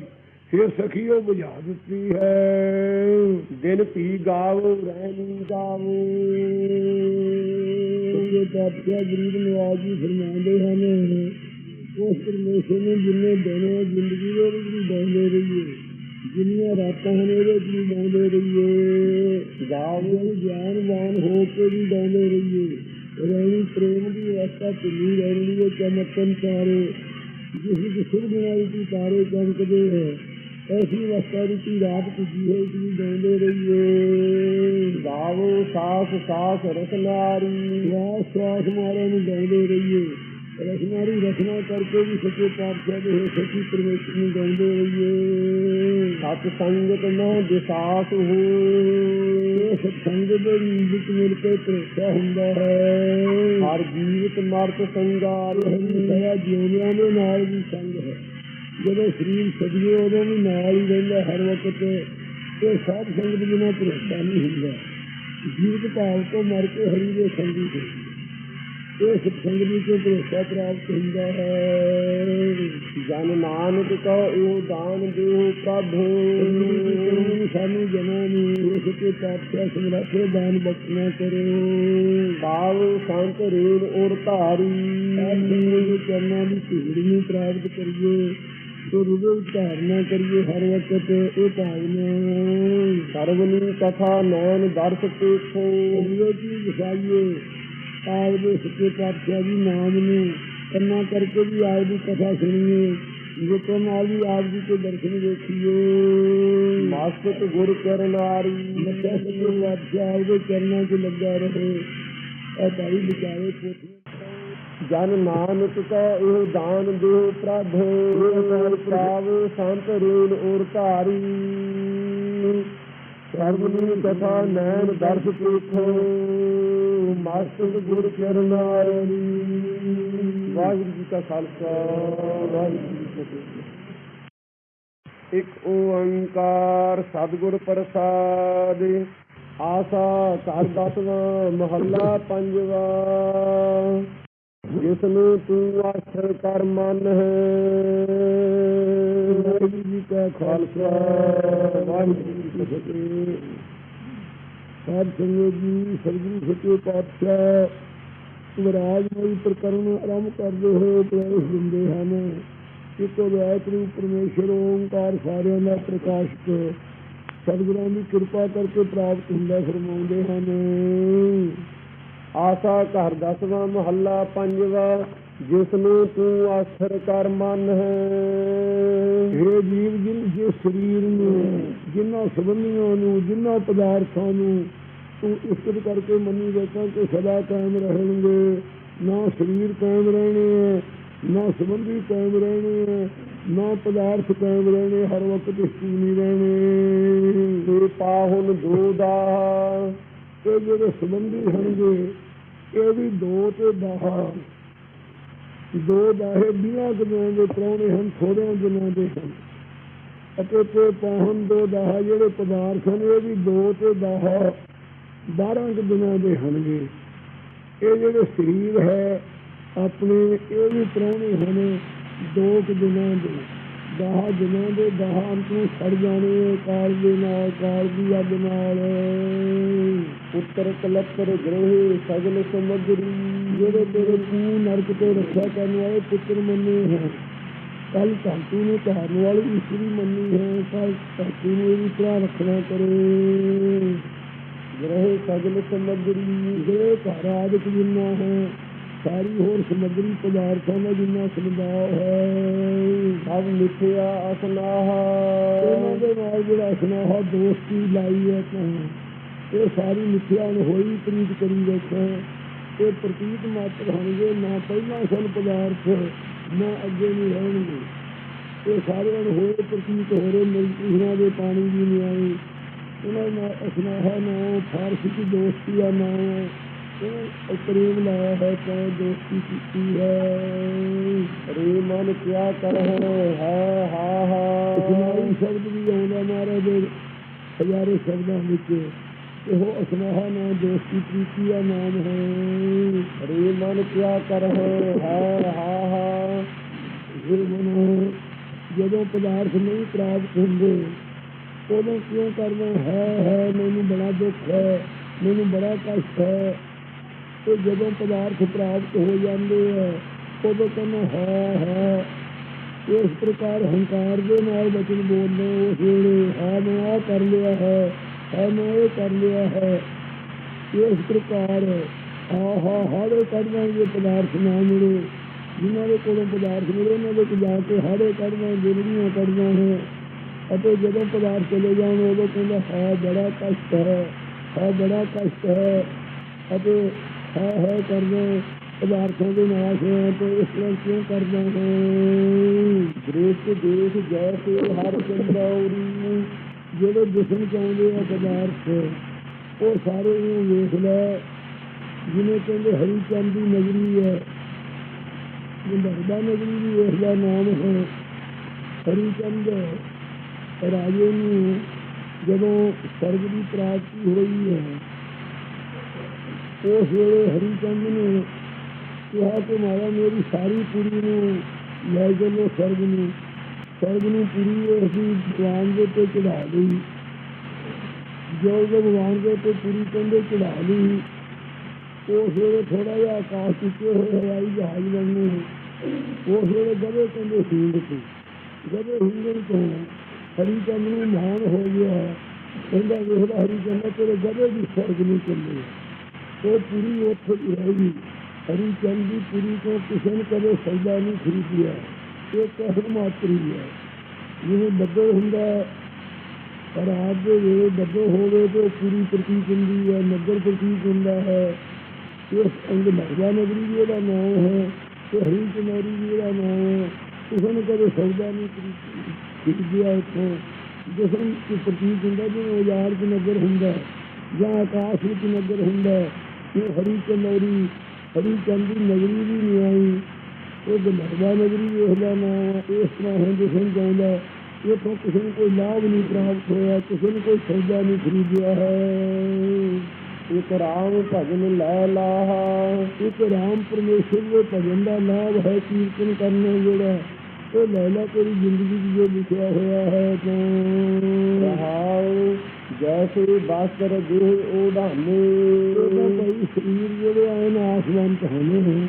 ਫਿਰ ਸਖੀ ਉਹ ਬੁਝਾ ਦਿੱਤੀ ਹੈ। ਦਿਨ ਭੀ ਗਾਵੋ ਰਹਿਣੀ ਗਾਵੋ। ਸੱਚੇ ਪਾਤਸ਼ਾਹ ਗਰੀਬ ਨਵਾਜ ਫਰਮਾਉਂਦੇ ਹਨ ਉਸ ਪਰਮੇਸ਼ਰ ਨੂੰ ਜਿੰਨੇ ਦਿਨ ਜ਼ਿੰਦਗੀ ਦੇ ਵਿੱਚ ਗਾਉਂਦੇ ਰਹੀਏ ਜਿੰਨੀਆਂ ਰਾਤਾਂ ਹਨ, ਉਹਦੇ ਗਾਉਂਦੇ ਰਹੀਏ। ਗਾਉਂਦੇ ਗਿਆਨਵਾਨ ਹੋ ਕੇ ਵੀ ਗਾਉਂਦੇ ਰਹੀਏ। ਰਹਿਣੀ ਪ੍ਰੇਮ ਦੀ ਅਵਸਥਾ ਭੁੱਲੀ ਰਹਿਣੀ ਹੈ ਚਮਕਨ ਤਾਰੇ ਜਿਸ ਵਿੱਚ ਸੁਰ ਦੀ ਤਾਰੇ ਚਮਕਦੇ ਹੈ। ਐਸੀ ਅਵਸਥਾ ਦੀ ਰਾਤ ਪੁੱਜੀ ਹੋਈ ਵੀ ਗਾਉਂਦੇ ਰਹੀਏ। ਗਾਵੋ ਸਾਸ ਸਾਸ ਰਸਨਾਰੀ ਸਵਾਸ ਸਵਾਸ ਮਾਰੇ ਨੂੰ ਗਾਉਂਦੇ ਰਹੀਏ। ਰਚਨਾ ਦੀ ਰਚਨਾ ਕਰਕੇ ਵੀ ਸੱਚੇ ਪਾਤਸ਼ਾਹ ਦੇ ਸੱਚੀ ਪਰਮੇਸ਼ਰ ਨੂੰ ਗਾਉਂਦੇ ਰਹੀਏ ਸਤ ਸੰਗਤ ਮਹਿ ਵਿਸਾਸ ਹੋ ਇਹ ਸਤਸੰਗ ਦੇ ਵਿੱਚ ਮਿਲ ਕੇ ਭਰੋਸਾ ਹੁੰਦਾ ਹੈ। ਹਰ ਜੀਵਤ ਮਰਤ ਸੰਗਾਰ ਸਾਰਾ ਜਿਉਂਦਿਆਂ ਦੇ ਨਾਲ ਵੀ ਸੰਗ ਹੈ। ਜਦੋਂ ਸਰੀਰ ਸਜੀਏ ਉਦੋਂ ਵੀ ਨਾਲ ਹੀ ਰਹਿੰਦਾ ਹਰ ਵਕਤ। ਇਹ ਸਾਧ ਸੰਗਤ ਬਿਨਾਂ ਭਰੋਸਾ ਨਹੀਂ ਹੁੰਦਾ। ਜੀਵਤ ਭਾਵ ਤੋਂ ਮਰ ਕੇ ਹਰੀ ਦੇ ਸੰਗੀ ਹੋ ਇਹ ਸਤਸੰਗ ਵਿੱਚ ਭਰੋਸਾ ਪ੍ਰਾਪਤ ਹੁੰਦਾ ਹੈ। ਜਨ ਨਾਨਕ ਕੋ ਦਾਨ ਦੇਹੁ ਪ੍ਰਭੂ। ਸਾਨੂੰ ਜਨਾਂ ਨੂੰ ਕੇ ਪਾਤਸ਼ਾਹ ਸਮਰਾਖੇ ਦਾਨ ਬਖਸ਼ਣਾ ਕਰੋ। ਕਾਵ ਸੰਤ ਰੇਨ ਔਰ ਧਾਰੀ। ਸਾਧ ਚਰਨਾਂ ਦੀ ਭੀੜ ਨੂੰ ਪ੍ਰਾਪਤ ਕਰੀਏ। ਤੋ ਰੂਪ ਧਾਰਨਾ ਕਰੀਏ ਹਰ ਵਕਤ ਇਹ ਭਾਵਨਾ। ਸਰਵਨੀ ਕਥਾ ਨੈਣ ਦਰਸ ਪੇਖੋ। ਉਹਦੇ ਕੀ ਵਿਸਾਈਏ ਆਪ ਦੇ ਸੱਚੇ ਪਾਤਸ਼ਾਹ ਦੀ ਨਾਮ ਨੂੰ ਕੰਨਾ ਕਰਕੇ ਵੀ ਆਪ ਦੀ ਕਥਾ ਸੁਣੀਏ ਜਿੱਤੋਂ ਨਾਲ ਵੀ ਆਪ ਜੀ ਦੇ ਦਰਸ਼ਨ ਵੇਖੀਏ। ਮਾਸਤ ਗੁਰ ਕਰਨਾਰੀ ਮੱਥਾ ਸੱਚੇ ਪਾਤਸ਼ਾਹ ਦੇ ਚਰਨਾਂ 'ਚ ਲੱਗਾ ਰਹੇ। ਇਹ ਭਾਈ ਵਿਚਾਰੇ ਪੋਥੀ ਜਨ ਨਾਨਕ ਕੋ ਇਹ ਦਾਨ ਦੇਹੁ ਪ੍ਰਭੂ। ਇਹ ਪ੍ਰਾਵ ਸੰਤ ਰੇਨ ਔਰ ਧਾਰੀ। ਸਰਵਨੀ ਕਥਾ ਨੈਣ ਦਰਸ ਪੇਖੋ ਮਾਸਤ ਗੁਰ ਚਰਨਾਰੀ ਵਾਹਿਗੁਰੂ ਜੀ ਕਾ ਖਾਲਸਾ, ਵਾਹਿਗੁਰੂ ਜੀ ਕੀ ਫਤਿਹ। ਇੱਕ ਓੰਕਾਰ ਸਤਿਗੁਰ ਪ੍ਰਸਾਦ, ਆਸਾ ਘਰ ਦਸਵਾਂ ਮਹੱਲਾ ਪੰਜਵਾ। ਜਿਸ ਤੂੰ ਆਖਰ ਕਰ ਮਨ। ਹੈ ਵਾਹਿਗੁਰੂ ਜੀ ਕਾ ਖਾਲਸਾ, ਵਾਹਿਗੁਰੂ ਜੀ ਕੀ ਫਤਿਹ। ਸਾਧ ਸੰਗਤ ਜੀ, ਸਤਿਗੁਰੂ ਸੱਚੇ ਪਾਤਸ਼ਾਹ ਵਿਰਾਜਮਈ ਪ੍ਰਕਰਨ ਆਰੰਭ ਕਰਦੇ ਹੋਏ ਪ੍ਰਵੇਸ਼ ਦਿੰਦੇ ਹਨ। ਇੱਕ ਵੈਤਰੂ ਪਰਮੇਸ਼ਰ, ਓੰਕਾਰ ਸਾਰਿਆਂ ਦਾ ਪ੍ਰਕਾਸ਼ਕ। ਸਤਿਗੁਰਾਂ ਦੀ ਕਿਰਪਾ ਕਰਕੇ ਪ੍ਰਾਪਤ ਹੁੰਦਾ ਫਰਮਾਉਂਦੇ ਹਨ। ਆਸਾ ਘਰ ਦਸਵਾਂ ਮਹੱਲਾ ਪੰਜਵਾ ਜਿਸ ਨੂੰ ਤੂੰ ਆਖਰ ਕਰ ਮਨ ਹੈ ਇਹ ਜੀਵ ਜਿਨ ਜੇ ਸਰੀਰ ਨੂੰ ਜਿਨ੍ਹਾਂ ਸੰਬੰਧੀਆਂ ਨੂੰ ਜਿਨ੍ਹਾਂ ਪਦਾਰਥਾਂ ਨੂੰ ਤੂੰ ਇਸਤਰ ਕਰਕੇ ਮੰਨੀ ਬੈਠਾ ਕਿ ਸਦਾ ਕਾਇਮ ਰਹਿਣਗੇ। ਨਾ ਸਰੀਰ ਕਾਇਮ ਰਹਿਣੇ ਹੈ ਨਾ ਸੰਬੰਧੀ ਕਾਇਮ ਰਹਿਣੇ ਹੈ ਨਾ ਪਦਾਰਥ ਕਾਇਮ ਰਹਿਣੇ ਹਰ ਵਕਤ ਸਥਿਰ ਨਹੀਂ ਰਹਿਣੇ। ਤੇ ਪਾਹੁਨ ਦੋਦਾ ਇਹ ਜਿਹੜੇ ਸੰਬੰਧੀ ਹਨਗੇ ਇਹ ਵੀ ਦੋ ਤੇ ਦਹਾ ਦੋ ਦਾਹੇ ਵੀਹਾਂ ਦਿਨਾਂ ਦੇ ਪ੍ਰਾਹੁਣੇ ਹਨ ਥੋੜਿਆਂ ਦਿਨਾਂ ਦੇ ਹਨ। ਅਤੇ ਤੇ ਪਾਹਨ ਦੋ ਦਾਹ ਜਿਹੜੇ ਪਦਾਰਥ ਹਨ, ਇਹ ਵੀ ਦੋ ਤੇ ਦਾਹ 12 ਕੁ ਦਿਨਾਂ ਦੇ ਹਨਗੇ ਇਹ ਜਿਹੜੇ ਸਰੀਰ ਹੈ, ਆਪਣੇ ਇਹ ਵੀ ਪ੍ਰਾਹੁਣੇ ਹਨ ਦੋ ਕੁ ਦਿਨਾਂ ਦੇ। ਦਾਹ ਦਿਨਾਂ ਦੇ ਦਾਹ ਨੂੰ ਸੜ ਜਾਣੇ ਕਾਲ ਦੇ ਨਾਲ ਕਾਲ ਦੀ ਅੱਗ ਨਾਲ। ਪੁੱਤਰ ਕਲਤਰ ਗ੍ਰਹਿ, ਸਗਲ ਸਮਗਰੀ ਜਿਹੜੇ ਤੇਰੇ ਤੂੰ ਨਰਕ ਤੋਂ ਰੱਖਿਆ ਕਰਨ ਵਾਲੇ ਪੁੱਤਰ ਮੰਨੇ ਹੈ ਕੱਲ ਧੰਤੂ ਨੂੰ ਧਾਰਨ ਵਾਲੀ ਇਸਤਰੀ ਮੰਨੀ ਹੈ ਕੱਲ ਧੰਤੂ ਨੂੰ ਵੀ ਭਰਾ ਰੱਖਣਾ ਕਰੇ। ਗ੍ਰਹਿ, ਸਗਲ ਸਮਗਰੀ ਜਿਹੜੇ ਘਰ ਆਦਿ ਜਿੰਨਾ ਹੈ ਸਾਰੀ ਹੋਰ ਸਮੱਗਰੀ ਪਦਾਰਥਾਂ ਦਾ ਜਿੰਨਾ ਸਮਝਾਅ ਹੈ, ਸਭ ਮਿਥਿਆ ਅਸਨਾਹ ਉਹਨਾਂ ਦੇ ਨਾਲ ਜਿਹੜਾ ਸੁਨਾਹਾ ਦੋਸਤੀ ਲਾਈ ਹੈ ਤੂੰ ਇਹ ਸਾਰੀ ਮਿੱਥਿਆ ਨੂੰ ਹੋਈ ਪ੍ਰੀਤ ਕਰੀ ਬੈਠਾ ਇਹ ਪ੍ਰਤੀਤ ਮਾਤਰ ਹੋਣਗੇ, ਨਾ ਪਹਿਲਾਂ ਸਨ ਪਦਾਰਥ, ਨਾ ਅੱਗੇ ਨਹੀਂ ਰਹਿਣਗੇ। ਇਹ ਸਾਰਿਆਂ ਨੂੰ ਹੋਏ ਪ੍ਰਤੀਤ ਹੋ ਰਹੇ ਮਿਲਕੀਆਂ ਦੇ ਪਾਣੀ ਦੀ ਨਹੀਂ ਉਹਨਾਂ ਨਾਲ ਅਸਨਾਹਾ ਨਾ ਫਾਰਸੀ ਦੀ ਦੋਸਤੀ ਆ ਨਾ ਉਹ ਪ੍ਰੇਮ ਲਾਇਆ ਹੈ ਤਾਂ ਦੋਸਤੀ ਕੀਤੀ ਹੈ? ਰੇ ਮਨ ਕਿਆ ਕਰਹੁ ਹੈ, ਹਾ ਹਾ। ਇਸਮਾਈ ਸ਼ਬਦ ਵੀ ਆਉਂਦਾ ਮਹਾਰਾਜ ਦੇ ਹਜ਼ਾਰੇ ਸ਼ਬਦਾਂ ਵਿੱਚ। ਇਹੋ ਅਸਨਾਹਾ ਨਾਮ ਦੋਸਤੀ ਪ੍ਰੀਤੀ ਦਾ ਨਾਮ ਹੈ। ਰੇ ਮਨ ਕਿਆ ਕਰਹੁ ਹੈ, ਹਾ ਹਾ। ਫਿਰ ਮਨੋ ਜਦੋਂ ਪਦਾਰਥ ਨਹੀਂ ਪ੍ਰਾਪਤ ਹੁੰਦੇ, ਉਦੋਂ ਕਿਉਂ ਕਰਨਾ? ਹੈ ਹੈ, ਮੈਨੂੰ ਬੜਾ ਦੁੱਖ ਹੈ, ਮੈਨੂੰ ਬੜਾ ਕਸ਼ਟ ਹੈ। ਤੇ ਜਦੋਂ ਪਦਾਰਥ ਪ੍ਰਾਪਤ ਹੋ ਜਾਂਦੇ ਹੈ ਉਦੋਂ ਕਹਿੰਦਾ, ਹੈ ਹੈ। ਇਸ ਪ੍ਰਕਾਰ ਹੰਕਾਰ ਦੇ ਨਾਲ ਬਚਨ ਬੋਲਦੇ ਉਸ ਵੇਲੇ ਹਾਂ, ਮੈਂ ਆਹ ਕਰ ਲਿਆ ਹੈ ਹੈ, ਮੈਂ ਇਹ ਕਰ ਲਿਆ ਹੈ। ਇਸ ਪ੍ਰਕਾਰ, ਹਾਂ ਹਾਂ, ਹਾੜੇ ਕੱਢਾਂਗੇ ਪਦਾਰਥ ਨਾ ਮਿਲੇ। ਜਿਨ੍ਹਾਂ ਦੇ ਕੋਲੋਂ ਪਦਾਰਥ ਮਿਲੇ, ਉਹਨਾਂ ਦੇ ਕੋਲ ਜਾ ਕੇ ਹਾੜੇ ਕੱਢਣਾ ਜਿਲੜੀਆਂ ਕੱਢਣਾ ਹੈ ਅਤੇ ਜਦੋਂ ਪਦਾਰਥ ਚਲੇ ਜਾਣ, ਉਦੋਂ ਕਹਿੰਦਾ, ਹੈ, ਬੜਾ ਕਸ਼ਟ ਹੈ ਹੈ, ਬੜਾ ਕਸ਼ਟ ਹੈ। ਅਤੇ ਹੈ ਹੈ ਕਰਨਾ ਪਦਾਰਥਾਂ ਦੇ ਨਾਸ਼ ਹੈ ਤੇ ਇਸ ਤਰ੍ਹਾਂ ਕਿਉਂ ਕਰਦਾ ਹੈ? ਦ੍ਰਿਸ਼ ਦੇਖ ਜੈਸੇ ਹਰ ਚੰਦੌਰੀ ਜਿਹੜੇ ਦਿਸਣ ਚਾਹੁੰਦੇ ਆ ਪਦਾਰਥ, ਉਹ ਸਾਰੇ ਨੂੰ ਵੇਖ ਲੈ। ਜਿਵੇਂ ਕਹਿੰਦੇ ਹਰੀ ਚੰਦ ਦੀ ਨਗਰੀ ਹੈ। ਜਿੰਦਾ ਨਗਰੀ ਵੀ ਇਸ ਦਾ ਨਾਮ ਹੈ। ਹਰੀ ਚੰਦ ਰਾਜੇ ਨੂੰ ਜਦੋਂ ਸਰਗ ਦੀ ਪ੍ਰਾਪਤੀ ਹੋਈ ਹੈ ਉਸ ਵੇਲੇ ਹਰੀ ਚੰਦ ਨੇ ਕਿਹਾ ਕਿ ਮਾਰਾ ਮੇਰੀ ਸਾਰੀ ਕੁੜੀ ਨੂੰ ਲੈ ਚੱਲੋ ਸਰਗ ਨੂੰ। ਸਰਗ ਨੂੰ ਪੂਰੀ ਅਸੀਂ ਭਗਵਾਨ ਦੇ ਉੱਤੇ ਚੜਾ ਲਈ। ਜੋ ਭਗਵਾਨ ਦੇ ਉੱਤੇ ਪੂਰੀ ਕਹਿੰਦੇ ਚੜਾ ਲਈ ਉਸ ਵੇਲੇ ਥੋੜਾ ਜਿਹਾ ਆਕਾਸ਼ ਉੱਤੇ ਹੋਏ ਹਵਾਈ ਜਹਾਜ਼ ਵਾਂਗੂ ਉਸ ਵੇਲੇ ਗਵੇ ਕਹਿੰਦੇ ਹਿੰਦ ਤੇ। ਗਵੇ ਹਿੰਦਣ ਤੋਂ ਹਰੀ ਚੰਦ ਨੂੰ ਮਾਨ ਹੋ ਗਿਆ। ਕਹਿੰਦਾ ਵੇਖਦਾ ਹਰੀ ਚੰਦ ਤੇਰੇ ਗਵੇ ਦੀ ਸਰਗ ਨੂੰ ਚੱਲੇ। ਉਹ ਪੂਰੀ ਉੱਥੇ ਹੀ ਰਹੇਗੀ। ਹਰੀ ਚੰਦ ਦੀ ਪੂਰੀ ਤੋਂ ਕਿਸੇ ਨੇ ਕਦੇ ਸੌਦਾ ਨਹੀਂ ਖਰੀਦਿਆ। ਇਹ ਕਹਿਣ ਮਾਤਰੀ ਹੈ। ਜਿਵੇਂ ਬੱਦਲ ਹੁੰਦਾ ਹੈ, ਰਾਤ ਦੇ ਵੇਲੇ ਬੱਦਲ ਹੋਵੇ ਤੇ ਉਹ ਪੂਰੀ ਪ੍ਰਤੀਕ ਹੁੰਦੀ ਹੈ ਨਗਰ ਪ੍ਰਤੀਕ ਹੁੰਦਾ ਹੈ। ਇਸ ਅੰਗ ਮਹਿਲਾ ਨਗਰੀ ਵੀ ਇਹਦਾ ਨਾਮ ਹੈ ਤੇ ਹਰੀ ਚਨੌਰੀ ਜੀ ਇਹਦਾ ਨਾਮ ਹੈ। ਕਿਸੇ ਨੇ ਕਦੇ ਸੌਦਾ ਨਹੀਂ ਖਰੀਦਿਆ ਇੱਥੋਂ। ਜਿਸਮ ਕੀ ਪ੍ਰਤੀਕ ਹੁੰਦਾ ਜਿਵੇਂ ਉਜਾੜ ਚ ਨਗਰ ਹੁੰਦਾ ਜਾਂ ਆਕਾਸ਼ ਵਿੱਚ ਨਗਰ ਹੁੰਦਾ ਇਹ ਹਰੀ ਚਨੌਰੀ ਹਰੀ ਚੰਦ ਨਗਰੀ ਵੀ ਨਹੀਂ ਆਈ। ਉਹ ਗਲਰਵਾ ਨਗਰੀ ਵੀ ਉਹਦਾ ਨਾਮ ਇਸ ਤਰ੍ਹਾਂ ਹੈ ਜਿਸਨ ਚਾਹੁੰਦਾ ਇਥੋਂ ਕਿਸੇ ਨੂੰ ਕੋਈ ਲਾਭ ਨਹੀਂ ਪ੍ਰਾਪਤ ਹੋਇਆ, ਕਿਸੇ ਨੂੰ ਕੋਈ ਸੌਦਾ ਨਹੀਂ ਖਰੀਦਿਆ ਹੈ। ਇੱਕ ਰਾਮ ਭਜਨ ਲੈ ਲਾਹਾ ਇੱਕ ਰਾਮ ਪਰਮੇਸ਼ਰ ਦੇ ਭਜਨ ਦਾ ਲਾਭ ਹੈ, ਕੀਰਤਨ ਕਰਨਾ ਜਿਹੜਾ ਉਹ ਲੈਲਾ ਤੇਰੀ ਜ਼ਿੰਦਗੀ 'ਚ ਜੋ ਲਿਖਿਆ ਹੋਇਆ ਹੈ, ਤੂੰ। ਰਹਾਉ ਜੈਸੇ ਬਾਸਰ ਦੇਹ ਉਡਾਨੇ ਉਹਦਾ ਭਾਈ ਸਰੀਰ ਜਿਹੜੇ ਆਏ ਨੇ ਆਸਮਾਨ ਚ ਹੋਣੇ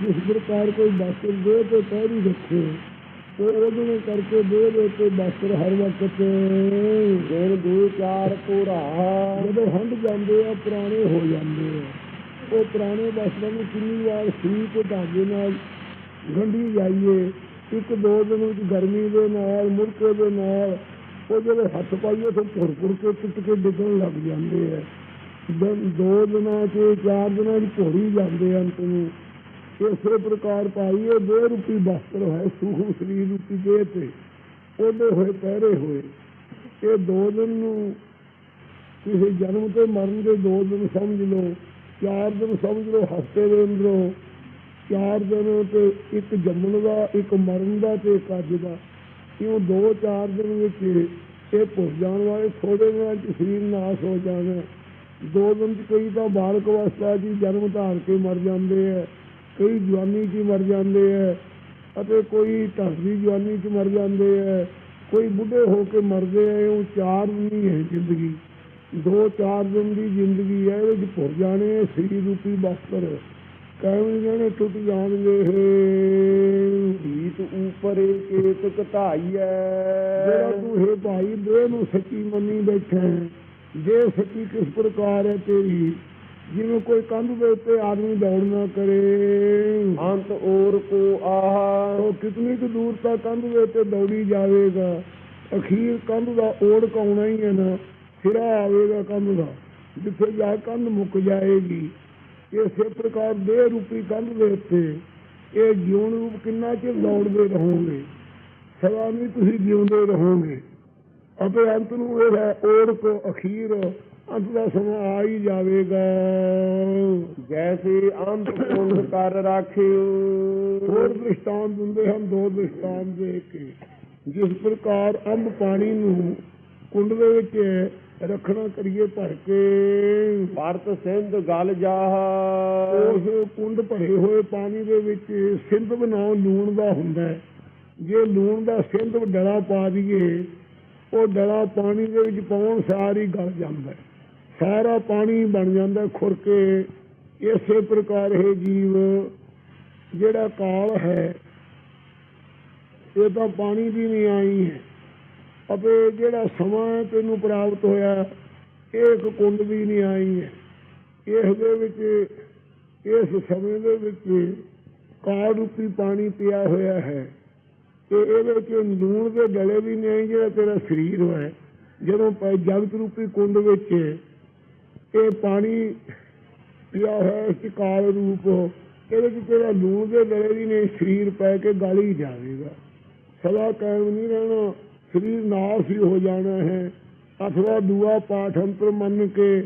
ਜਿਸ ਪ੍ਰਕਾਰ ਕੋਈ ਬਾਸਰ ਦੇ ਤੇ ਪੈਰੀ ਰੱਖੇ ਤੇ ਉਹਦੇ ਕਰਕੇ ਦੇਹ ਦੇ ਉੱਤੇ ਬਾਸਰ ਹਰ ਵਕਤ ਦਿਨ ਦੋ ਚਾਰ ਕੋਰਾ ਜਦੋਂ ਹੰਡ ਜਾਂਦੇ ਆ, ਪੁਰਾਣੇ ਹੋ ਜਾਂਦੇ ਆ। ਉਹ ਪੁਰਾਣੇ ਵਸਤਾਂ ਨੂੰ ਕਿੰਨੀ ਵਾਰ ਸੂਈ ਤੇ ਧਾਗੇ ਨਾਲ ਗੰਢੀ ਜਾਈਏ। ਇੱਕ ਦੋ ਦਿਨ ਵਿੱਚ ਗਰਮੀ ਦੇ ਨਾਲ, ਮੁੜਕੇ ਦੇ ਨਾਲ ਉਹ ਜਿਹੜੇ ਹੱਥ ਪਾਈਏ ਤਾਂ ਭੁਰ ਘੁਰ ਕੇ ਟੁੱਟ ਕੇ ਡਿੱਗਣ ਲੱਗ ਜਾਂਦੇ ਆ। ਦਿਨ ਦੋ ਦਿਨਾਂ ਚ, ਚਾਰ ਦਿਨਾਂ ਚ ਭੋਰੀ ਜਾਂਦੇ ਆ ਅੰਤ ਨੂੰ। ਇਸੇ ਪ੍ਰਕਾਰ ਪਾਈਏ ਦੇ ਰੂਪੀ ਬਸਤਰ ਹੈ ਸੂਖਮ ਸਰੀਰ ਰੂਪੀ ਦੇ ਤੇ, ਉਹਦੇ ਹੋਏ, ਪਹਿਰੇ ਹੋਏ। ਇਹ ਦੋ ਦਿਨ ਨੂੰ ਕਿਸੇ ਜਨਮ ਤੇ ਮਰਨ ਦੇ ਦੋ ਦਿਨ ਸਮਝ ਲਓ। ਚਾਰ ਦਿਨ ਸਮਝ ਲਓ ਹਫ਼ਤੇ ਦੇ ਅੰਦਰੋਂ। ਚਾਰ ਦਿਨ ਤੇ ਇੱਕ ਜੰਮਣ ਦਾ, ਇੱਕ ਮਰਨ ਦਾ ਤੇ ਇੱਕ ਅੱਜ ਦਾ। ਇਉਂ ਦੋ ਚਾਰ ਦਿਨ ਵਿੱਚ ਇਹ ਭੁੱਲ ਜਾਣ ਵਾਲੇ ਥੋੜੇ ਦਿਨਾਂ ਚ ਸਰੀਰ ਨਾਸ ਹੋ ਜਾਣਾ। ਦੋ ਦਿਨ ਚ ਕਈ ਤਾਂ ਬਾਲਕ ਅਵਸਥਾ ਜੀ ਜਨਮ ਧਾਰ ਕੇ ਮਰ ਜਾਂਦੇ ਆ, ਕਈ ਜਵਾਨੀ 'ਚ ਹੀ ਮਰ ਜਾਂਦੇ ਆ, ਅਤੇ ਕੋਈ ਢਸਦੀ ਜਵਾਨੀ 'ਚ ਮਰ ਜਾਂਦੇ ਆ, ਕੋਈ ਬੁੱਢੇ ਹੋ ਕੇ ਮਰਦੇ ਆ ਉਹ ਚਾਰ ਨਹੀਂ ਹੈ ਜ਼ਿੰਦਗੀ। ਦੋ ਚਾਰ ਦਿਨ ਦੀ ਜ਼ਿੰਦਗੀ ਹੈ, ਇਹਦੇ 'ਚ ਭੁੱਲ ਜਾਣੇ ਆ, ਸਰੀਰ ਰੂਪੀ ਬਸਤਰ। ਜਾਣੇ ਟੁੱਟ ਜਾਣਗੇ ਹੀਤ ਉਪਰ ਕੇਤਕ ਧਾਈਐ ਜਿਹੜਾ ਤੂੰ ਹੈ ਭਾਈ ਦੇਹ ਨੂੰ ਸੱਚੀ ਮੰਨੀ ਬੈਠਾ ਜੇ ਸੱਚੀ ਕਿਸ ਪ੍ਰਕਾਰ ਹੈ ਤੇਰੀ? ਜਿਵੇਂ ਕੋਈ ਕੰਧ ਦੇ ਉੱਤੇ ਆਦਮੀ ਦੌੜਨਾ ਕਰੇ। ਅੰਤ ਔਰ ਕੋ ਆਹਾ। ਉਹ ਕਿਤਨੀ ਕੁ ਦੂਰ ਤੱਕ ਕੰਧ ਦੇ ਉੱਤੇ ਦੌੜੀ ਜਾਵੇਗਾ? ਅਖੀਰ ਕੰਧ ਦਾ ਓੜ ਕਾਉਣਾ ਹੀ ਹੈ ਨਾ ਸਿਰਾ ਆਵੇਗਾ ਕੰਧ ਦਾ ਜਿੱਥੇ ਜਾ ਕੰਧ ਮੁੱਕ ਜਾਏਗੀ। ਇਸੇ ਪ੍ਰਕਾਰ ਦੇਹ ਰੂਪੀ ਕੰਧ ਦੇ ਉੱਤੇ ਇਹ ਜਿਉਣ ਰੂਪ ਕਿੰਨਾ ਚਿਰ ਦੌੜਦੇ ਰਹੋਗੇ? ਸਦਾ ਨਹੀਂ ਤੁਸੀਂ ਜਿਉਂਦੇ ਰਹੋਗੇ। ਅਤੇ ਅੰਤ ਨੂੰ ਇਹ ਹੈ ਓੜ ਕੋ ਅਖੀਰ ਅੰਤ ਦਾ ਸਮਾਂ ਆ ਹੀ ਜਾਵੇਗਾ। ਜੈਸੇ ਅੰਤ ਪੁੰਨ ਕਰ ਰਾਖਿਓ। ਹੋਰ ਦ੍ਰਿਸ਼ਟਾਂਤ ਦਿੰਦੇ ਹਨ ਦੋ ਦ੍ਰਿਸ਼ਟਾਂਤ ਦੇ ਕੇ। ਜਿਸ ਪ੍ਰਕਾਰ ਅੰਬ ਪਾਣੀ ਨੂੰ ਕੁੰਡ ਦੇ ਵਿੱਚ ਰੱਖਣਾ ਕਰੀਏ ਭਰ ਕੇ। ਭਰਤ ਸਿੰਧ ਗਲ ਜਾਹ। ਉਸ ਕੁੰਡ ਭਰੇ ਹੋਏ ਪਾਣੀ ਦੇ ਵਿੱਚ ਸਿੰਧ ਬਣਾਉ ਲੂਣ ਦਾ ਹੁੰਦਾ ਜੇ ਲੂਣ ਦਾ ਸਿੰਧ ਡਲਾ ਪਾ ਦਈਏ ਉਹ ਡਲਾ ਪਾਣੀ ਦੇ ਵਿੱਚ ਪਾਉਣ ਸਾਰ ਗਲ ਜਾਂਦਾ ਸਾਰਾ ਪਾਣੀ ਬਣ ਜਾਂਦਾ ਖੁਰ ਕੇ ਇਸੇ ਪ੍ਰਕਾਰ ਇਹ ਜੀਵ ਜਿਹੜਾ ਕਾਲ ਹੈ ਇਹ ਤਾਂ ਪਾਣੀ ਦੀ ਨਹੀਂ ਆਈ ਹੈ। ਅਤੇ ਜਿਹੜਾ ਸਮਾਂ ਤੈਨੂੰ ਪ੍ਰਾਪਤ ਹੋਇਆ ਇਹ ਇੱਕ ਕੁੰਡ ਦੀ ਨਹੀਂ ਆਈ ਹੈ। ਇਸ ਦੇ ਵਿੱਚ, ਇਸ ਸਮੇਂ ਦੇ ਵਿੱਚ ਕਾਲ ਰੂਪੀ ਪਾਣੀ ਪਿਆ ਹੋਇਆ ਹੈ। ਤੇ ਇਹਦੇ ਵਿੱਚ ਲੂਣ ਦੇ ਗਲੇ ਵੀ ਨਹੀਂ ਜਿਹੜਾ ਤੇਰਾ ਸਰੀਰ ਹੈ। ਜਦੋਂ ਜਗਤ ਰੂਪੀ ਕੁੰਡ ਵਿੱਚ ਇਹ ਪਾਣੀ ਪਿਆ ਹੋਇਆ ਇਸ ਕਾਲ ਰੂਪ, ਇਹਦੇ ਚ ਤੇਰਾ ਲੂਣ ਦੇ ਗਲੇ ਵੀ ਨੇ, ਸਰੀਰ ਪੈ ਕੇ ਗਲ ਹੀ ਜਾਵੇਗਾ। ਸਦਾ ਕਾਇਮ ਨਹੀਂ ਰਹਿਣਾ। ਸਰੀਰ ਨਾਸ ਹੀ ਹੋ ਜਾਣਾ ਹੈ। ਅਥਵਾ ਦੁਆ ਪਾਠ ਅੰਤਰ ਮੰਨ ਕੇ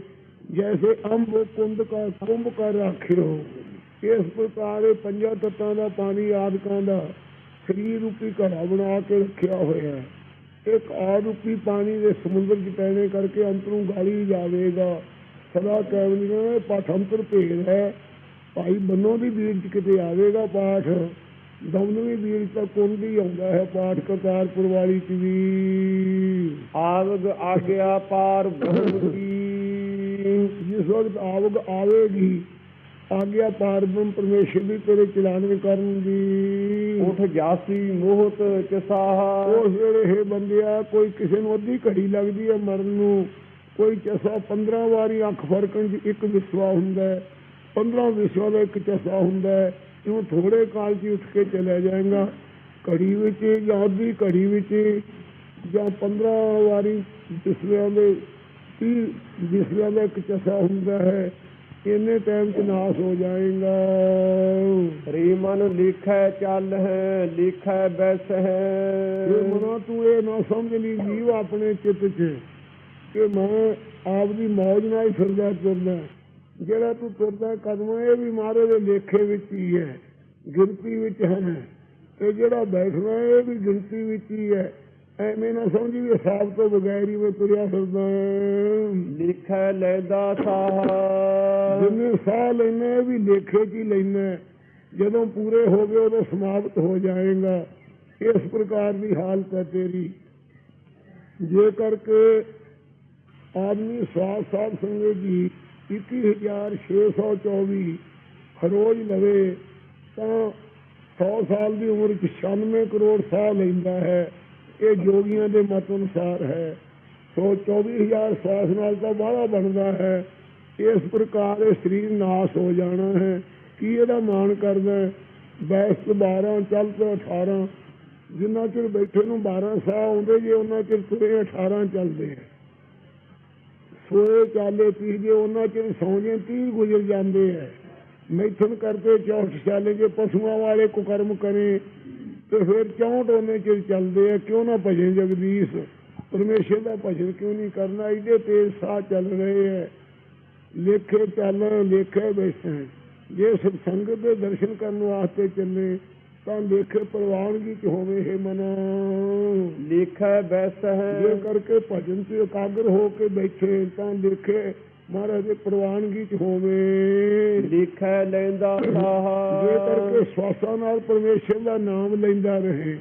ਜੈਸੇ ਅੰਬ ਕੁੰਦ ਕਾ ਕੁੰਭ ਕਰ ਰੱਖਿਓ। ਇਸ ਪ੍ਰਕਾਰ ਇਹ ਪੰਜਾਂ ਤੱਤਾਂ ਦਾ ਪਾਣੀ ਆਦਿਕਾਂ ਦਾ ਸਰੀਰ ਰੂਪੀ ਘੜਾ ਬਣਾ ਕੇ ਰੱਖਿਆ ਹੋਇਆ ਹੈ। ਇੱਕ ਆਦ ਰੂਪੀ ਪਾਣੀ ਦੇ ਸਮੁੰਦਰ ਚ ਪੈਣੇ ਕਰਕੇ ਅੰਤਰੂ ਗਾਲੀ ਜਾਵੇਗਾ। ਸਦਾ ਕਾਇਮ ਪਾਠ ਅੰਤਰ ਭੇਦ ਹੈ। ਭਾਈ ਬੰਨੋ ਦੀ ਬੀੜ ਚ ਕਿਤੇ ਆਵੇਗਾ ਪਾਠ। ਦਮਨਵੀਂ ਬੀੜ ਚ ਕੁੰਡ ਹੀ ਆਉਂਦਾ ਹੈ ਪਾਠ ਕਰਤਾਰਪੁਰ ਵਾਲੀ ਚ ਵੀ ਆਵਗ ਆਗਿਆ ਪਾਰ ਬ੍ਰਹਮ ਕੀ। ਜਿਸ ਵਕਤ ਆਵਗ ਆਵੇਗੀ ਆਗਿਆ ਪਾਰਬ੍ਰਹਮ ਪਰਮੇਸ਼ਰ ਦੀ ਤੇਰੇ ਚਲਾਣੇ ਕਰਨ ਦੀ ਉਠ ਜਾਸੀ ਮੋਹਤ ਚਸਾਹਾ। ਉਸ ਵੇਲੇ ਇਹ ਬੰਦਿਆ ਕੋਈ ਕਿਸੇ ਨੂੰ ਅੱਧੀ ਘੜੀ ਲੱਗਦੀ ਹੈ ਮਰਨ ਨੂੰ। ਕੋਈ ਚਸਾ 15 ਵਾਰੀ ਅੱਖ ਫਰਕਣ ਚ ਇੱਕ ਵਿਸਵਾ ਹੁੰਦਾ ਹੈ। 15 ਵਿਸਵਾ ਦਾ ਇੱਕ ਚਸਾ ਹੁੰਦਾ ਹੈ। ਤੂੰ ਥੋੜੇ ਕਾਲ ਹੀ ਉੱਠ ਕੇ ਚਲਾ ਜਾਏਗਾ। ਘੜੀ ਵਿੱਚ ਜਾਂ ਅੱਧੀ ਘੜੀ ਵਿੱਚ ਜਾਂ 15 ਵਾਰੀ ਵਿਸਵਿਆਂ ਦੇ 30 ਵਿਸਵਿਆਂ ਦਾ ਇੱਕ ਚਸਾ ਹੁੰਦਾ ਹੈ ਇੰਨੇ ਟਾਈਮ 'ਚ ਨਾਸ ਹੋ ਜਾਏਗਾ। ਰੇ ਮਨ ਲਿਖੈ ਚੱਲ ਹੈ ਲਿਖੈ ਬੈਸ ਇਹ ਹੈ ਮਨਾ ਤੂੰ ਇਹ ਨਾ ਸਮਝ ਲਈ ਜੀਵ ਆਪਣੇ ਚਿੱਤ 'ਚ ਕਿ ਮੈਂ ਆਪ ਦੀ ਮੌਜ ਨਾਲ ਹੀ ਫਿਰਦਾ ਤੁਰਦਾ ਜਿਹੜਾ ਤੂੰ ਤੁਰਦਾ ਕਦਮ ਇਹ ਵੀ ਮਾਰੇ ਦੇ ਲੇਖੇ ਵਿੱਚ ਹੀ ਹੈ ਗਿਣਤੀ ਵਿੱਚ ਹਨ ਤੇ ਜਿਹੜਾ ਬੈਠਣਾ ਇਹ ਵੀ ਗਿਣਤੀ ਵਿੱਚ ਹੀ ਹੈ। ਐਵੇਂ ਨਾ ਸਮਝੀ ਵੀ ਹਿਸਾਬ ਤੋਂ ਬਗੈਰ ਹੀ ਮੈਂ ਤੁਰਿਆ ਫਿਰਦਾ ਲਿਖੈ ਲੈਦਾ ਸਾਹਾ। ਜਿੰਨੇ ਸਾਹ ਇਹ ਵੀ ਲੇਖੇ 'ਚ ਹੀ ਲੈਣਾ ਜਦੋਂ ਪੂਰੇ ਹੋ ਗਏ ਉਦੋਂ ਸਮਾਪਤ ਹੋ ਜਾਏਗਾ। ਇਸ ਪ੍ਰਕਾਰ ਦੀ ਹਾਲਤ ਹੈ ਤੇਰੀ। ਜੇ ਕਰਕੇ ਆਦਮੀ ਸਵਾਸ ਸਾਧ ਸੰਗਤ ਜੀ 21624 ਖਰੋਜ ਲਵੇ, ਤਾਂ 100 ਸਾਲ ਦੀ ਉਮਰ ਚ 96 ਕਰੋੜ ਸਾਹ ਲੈਂਦਾ ਹੈ। ਇਹ ਜੋਗੀਆਂ ਦੇ ਮਤ ਅਨੁਸਾਰ ਹੈ। ਸੋ 24000 ਸਵਾਸ ਨਾਲ ਤਾਂ ਬਾਹਲਾ ਬਣਦਾ ਹੈ। ਇਸ ਪ੍ਰਕਾਰ ਇਹ ਸਰੀਰ ਨਾਸ ਹੋ ਜਾਣਾ ਹੈ। ਕੀ ਇਹਦਾ ਮਾਣ ਕਰਦਾ ਬੈਸ ਬੈਸਤ 12 ਚੱਲ ਤੇ 18 ਜਿੰਨਾ ਚਿਰ ਬੈਠੇ ਨੂੰ 12 ਸਾਹ ਆਉਂਦੇ, ਜੇ ਉਹਨਾਂ ਚਿਰ ਤੁਰੇ 18 ਚੱਲਦੇ ਆ। ਸੋਏ ਚਾਲੇ ਪੀ ਜੇ ਉਹਨਾਂ ਚਿਰ ਸੌਂਦੇ 30 ਗੁਜ਼ਰ ਜਾਂਦੇ ਆ। ਮੈਥਨ ਕਰਕੇ ਚੌਂਠ ਚਾਲੇ ਜੇ ਪਸ਼ੂਆਂ ਵਾਲੇ ਕੁਕਰਮ ਕਰੇ, ਤੇ ਫਿਰ 64 ਉਹਨੇ ਚਿਰ ਚੱਲਦੇ ਆ, ਕਿਉਂ ਨਾ ਭਜਨ ਜਗਦੀਸ਼? ਪਰਮੇਸ਼ਰ ਦਾ ਭਜਨ ਕਿਉਂ ਨਹੀਂ ਕਰਨਾ? ਇਹਦੇ ਤੇ ਸਾਹ ਚੱਲ ਰਹੇ ਆ। ਲੇਖੇ ਚੱਲਣ ਲੇਖੇ ਬੈਠੇ। ਜੇ ਸਤ ਸੰਗਤ ਦੇ ਦਰਸ਼ਨ ਕਰਨ ਵਾਸਤੇ ਚੱਲੇ ਤਾਂ ਲੇਖੇ ਪ੍ਰਵਾਨਗੀ ਚ ਹੋਵੇ ਇਹ ਮਨ। ਲਿਖੈ ਬੈਸ ਜੇ ਹੈ ਕਰਕੇ ਭਜਨ ਚ ਇਕਾਗਰ ਹੋ ਕੇ ਬੈਠੇ ਤਾਂ ਲੇਖੇ ਮਹਾਰਾਜ ਦੇ ਪ੍ਰਵਾਨਗੀ ਚ ਹੋਵੇ। ਲਿਖੈ ਲੈਂਦਾ ਸਾਹਾ। ਜੇ ਕਰਕੇ ਸਵਾਸਾਂ ਨਾਲ ਪਰਮੇਸ਼ਰ ਦਾ ਨਾਮ ਲੈਂਦਾ ਰਹੇ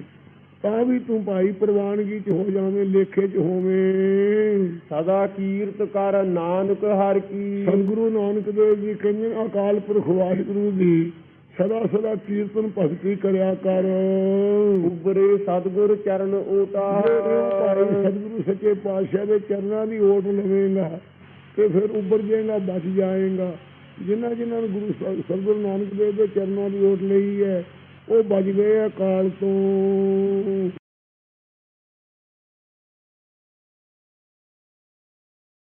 ਤਾਂ ਵੀ ਤੂੰ ਭਾਈ ਪ੍ਰਵਾਨਗੀ ਚ ਹੋ ਜਾਵੇਂ ਲੇਖੇ ਚ ਹੋਵੇਂ। ਸਦਾ ਕੀਰਤ ਕਰ ਨਾਨਕ ਹਰ ਕੀ। ਸਤਿਗੁਰੂ ਨਾਨਕ ਦੇਵ ਜੀ ਕਹਿੰਦੇ ਅਕਾਲ ਪੁਰਖ ਵਾਹਿਗੁਰੂ ਦੀ ਸਦਾ ਸਦਾ ਕੀਰਤਨ ਭਗਤੀ ਕਰਿਆ ਕਰ। ਉਬਰੇ ਸਤਗੁਰ ਚਰਨ ਓਟਾ ਜੇ ਇਉਂ ਭਾਈ ਸਤਿਗੁਰੂ ਸੱਚੇ ਪਾਤਸ਼ਾਹ ਦੇ ਚਰਨਾਂ ਦੀ ਓਟ ਲਵੇਂਗਾ ਤੇ ਫਿਰ ਉੱਭਰ ਜਾਏਗਾ ਬਚ ਜਾਏਗਾ। ਜਿਨ੍ਹਾਂ ਜਿਨ੍ਹਾਂ ਨੂੰ ਗੁਰੂ ਸਤਿਗੁਰੂ ਨਾਨਕ ਦੇਵ ਦੇ ਚਰਨਾਂ ਦੀ ਓਟ ਲਈ ਹੈ ਉਹ ਬਚ ਗਏ ਅਕਾਲ ਤੋਂ।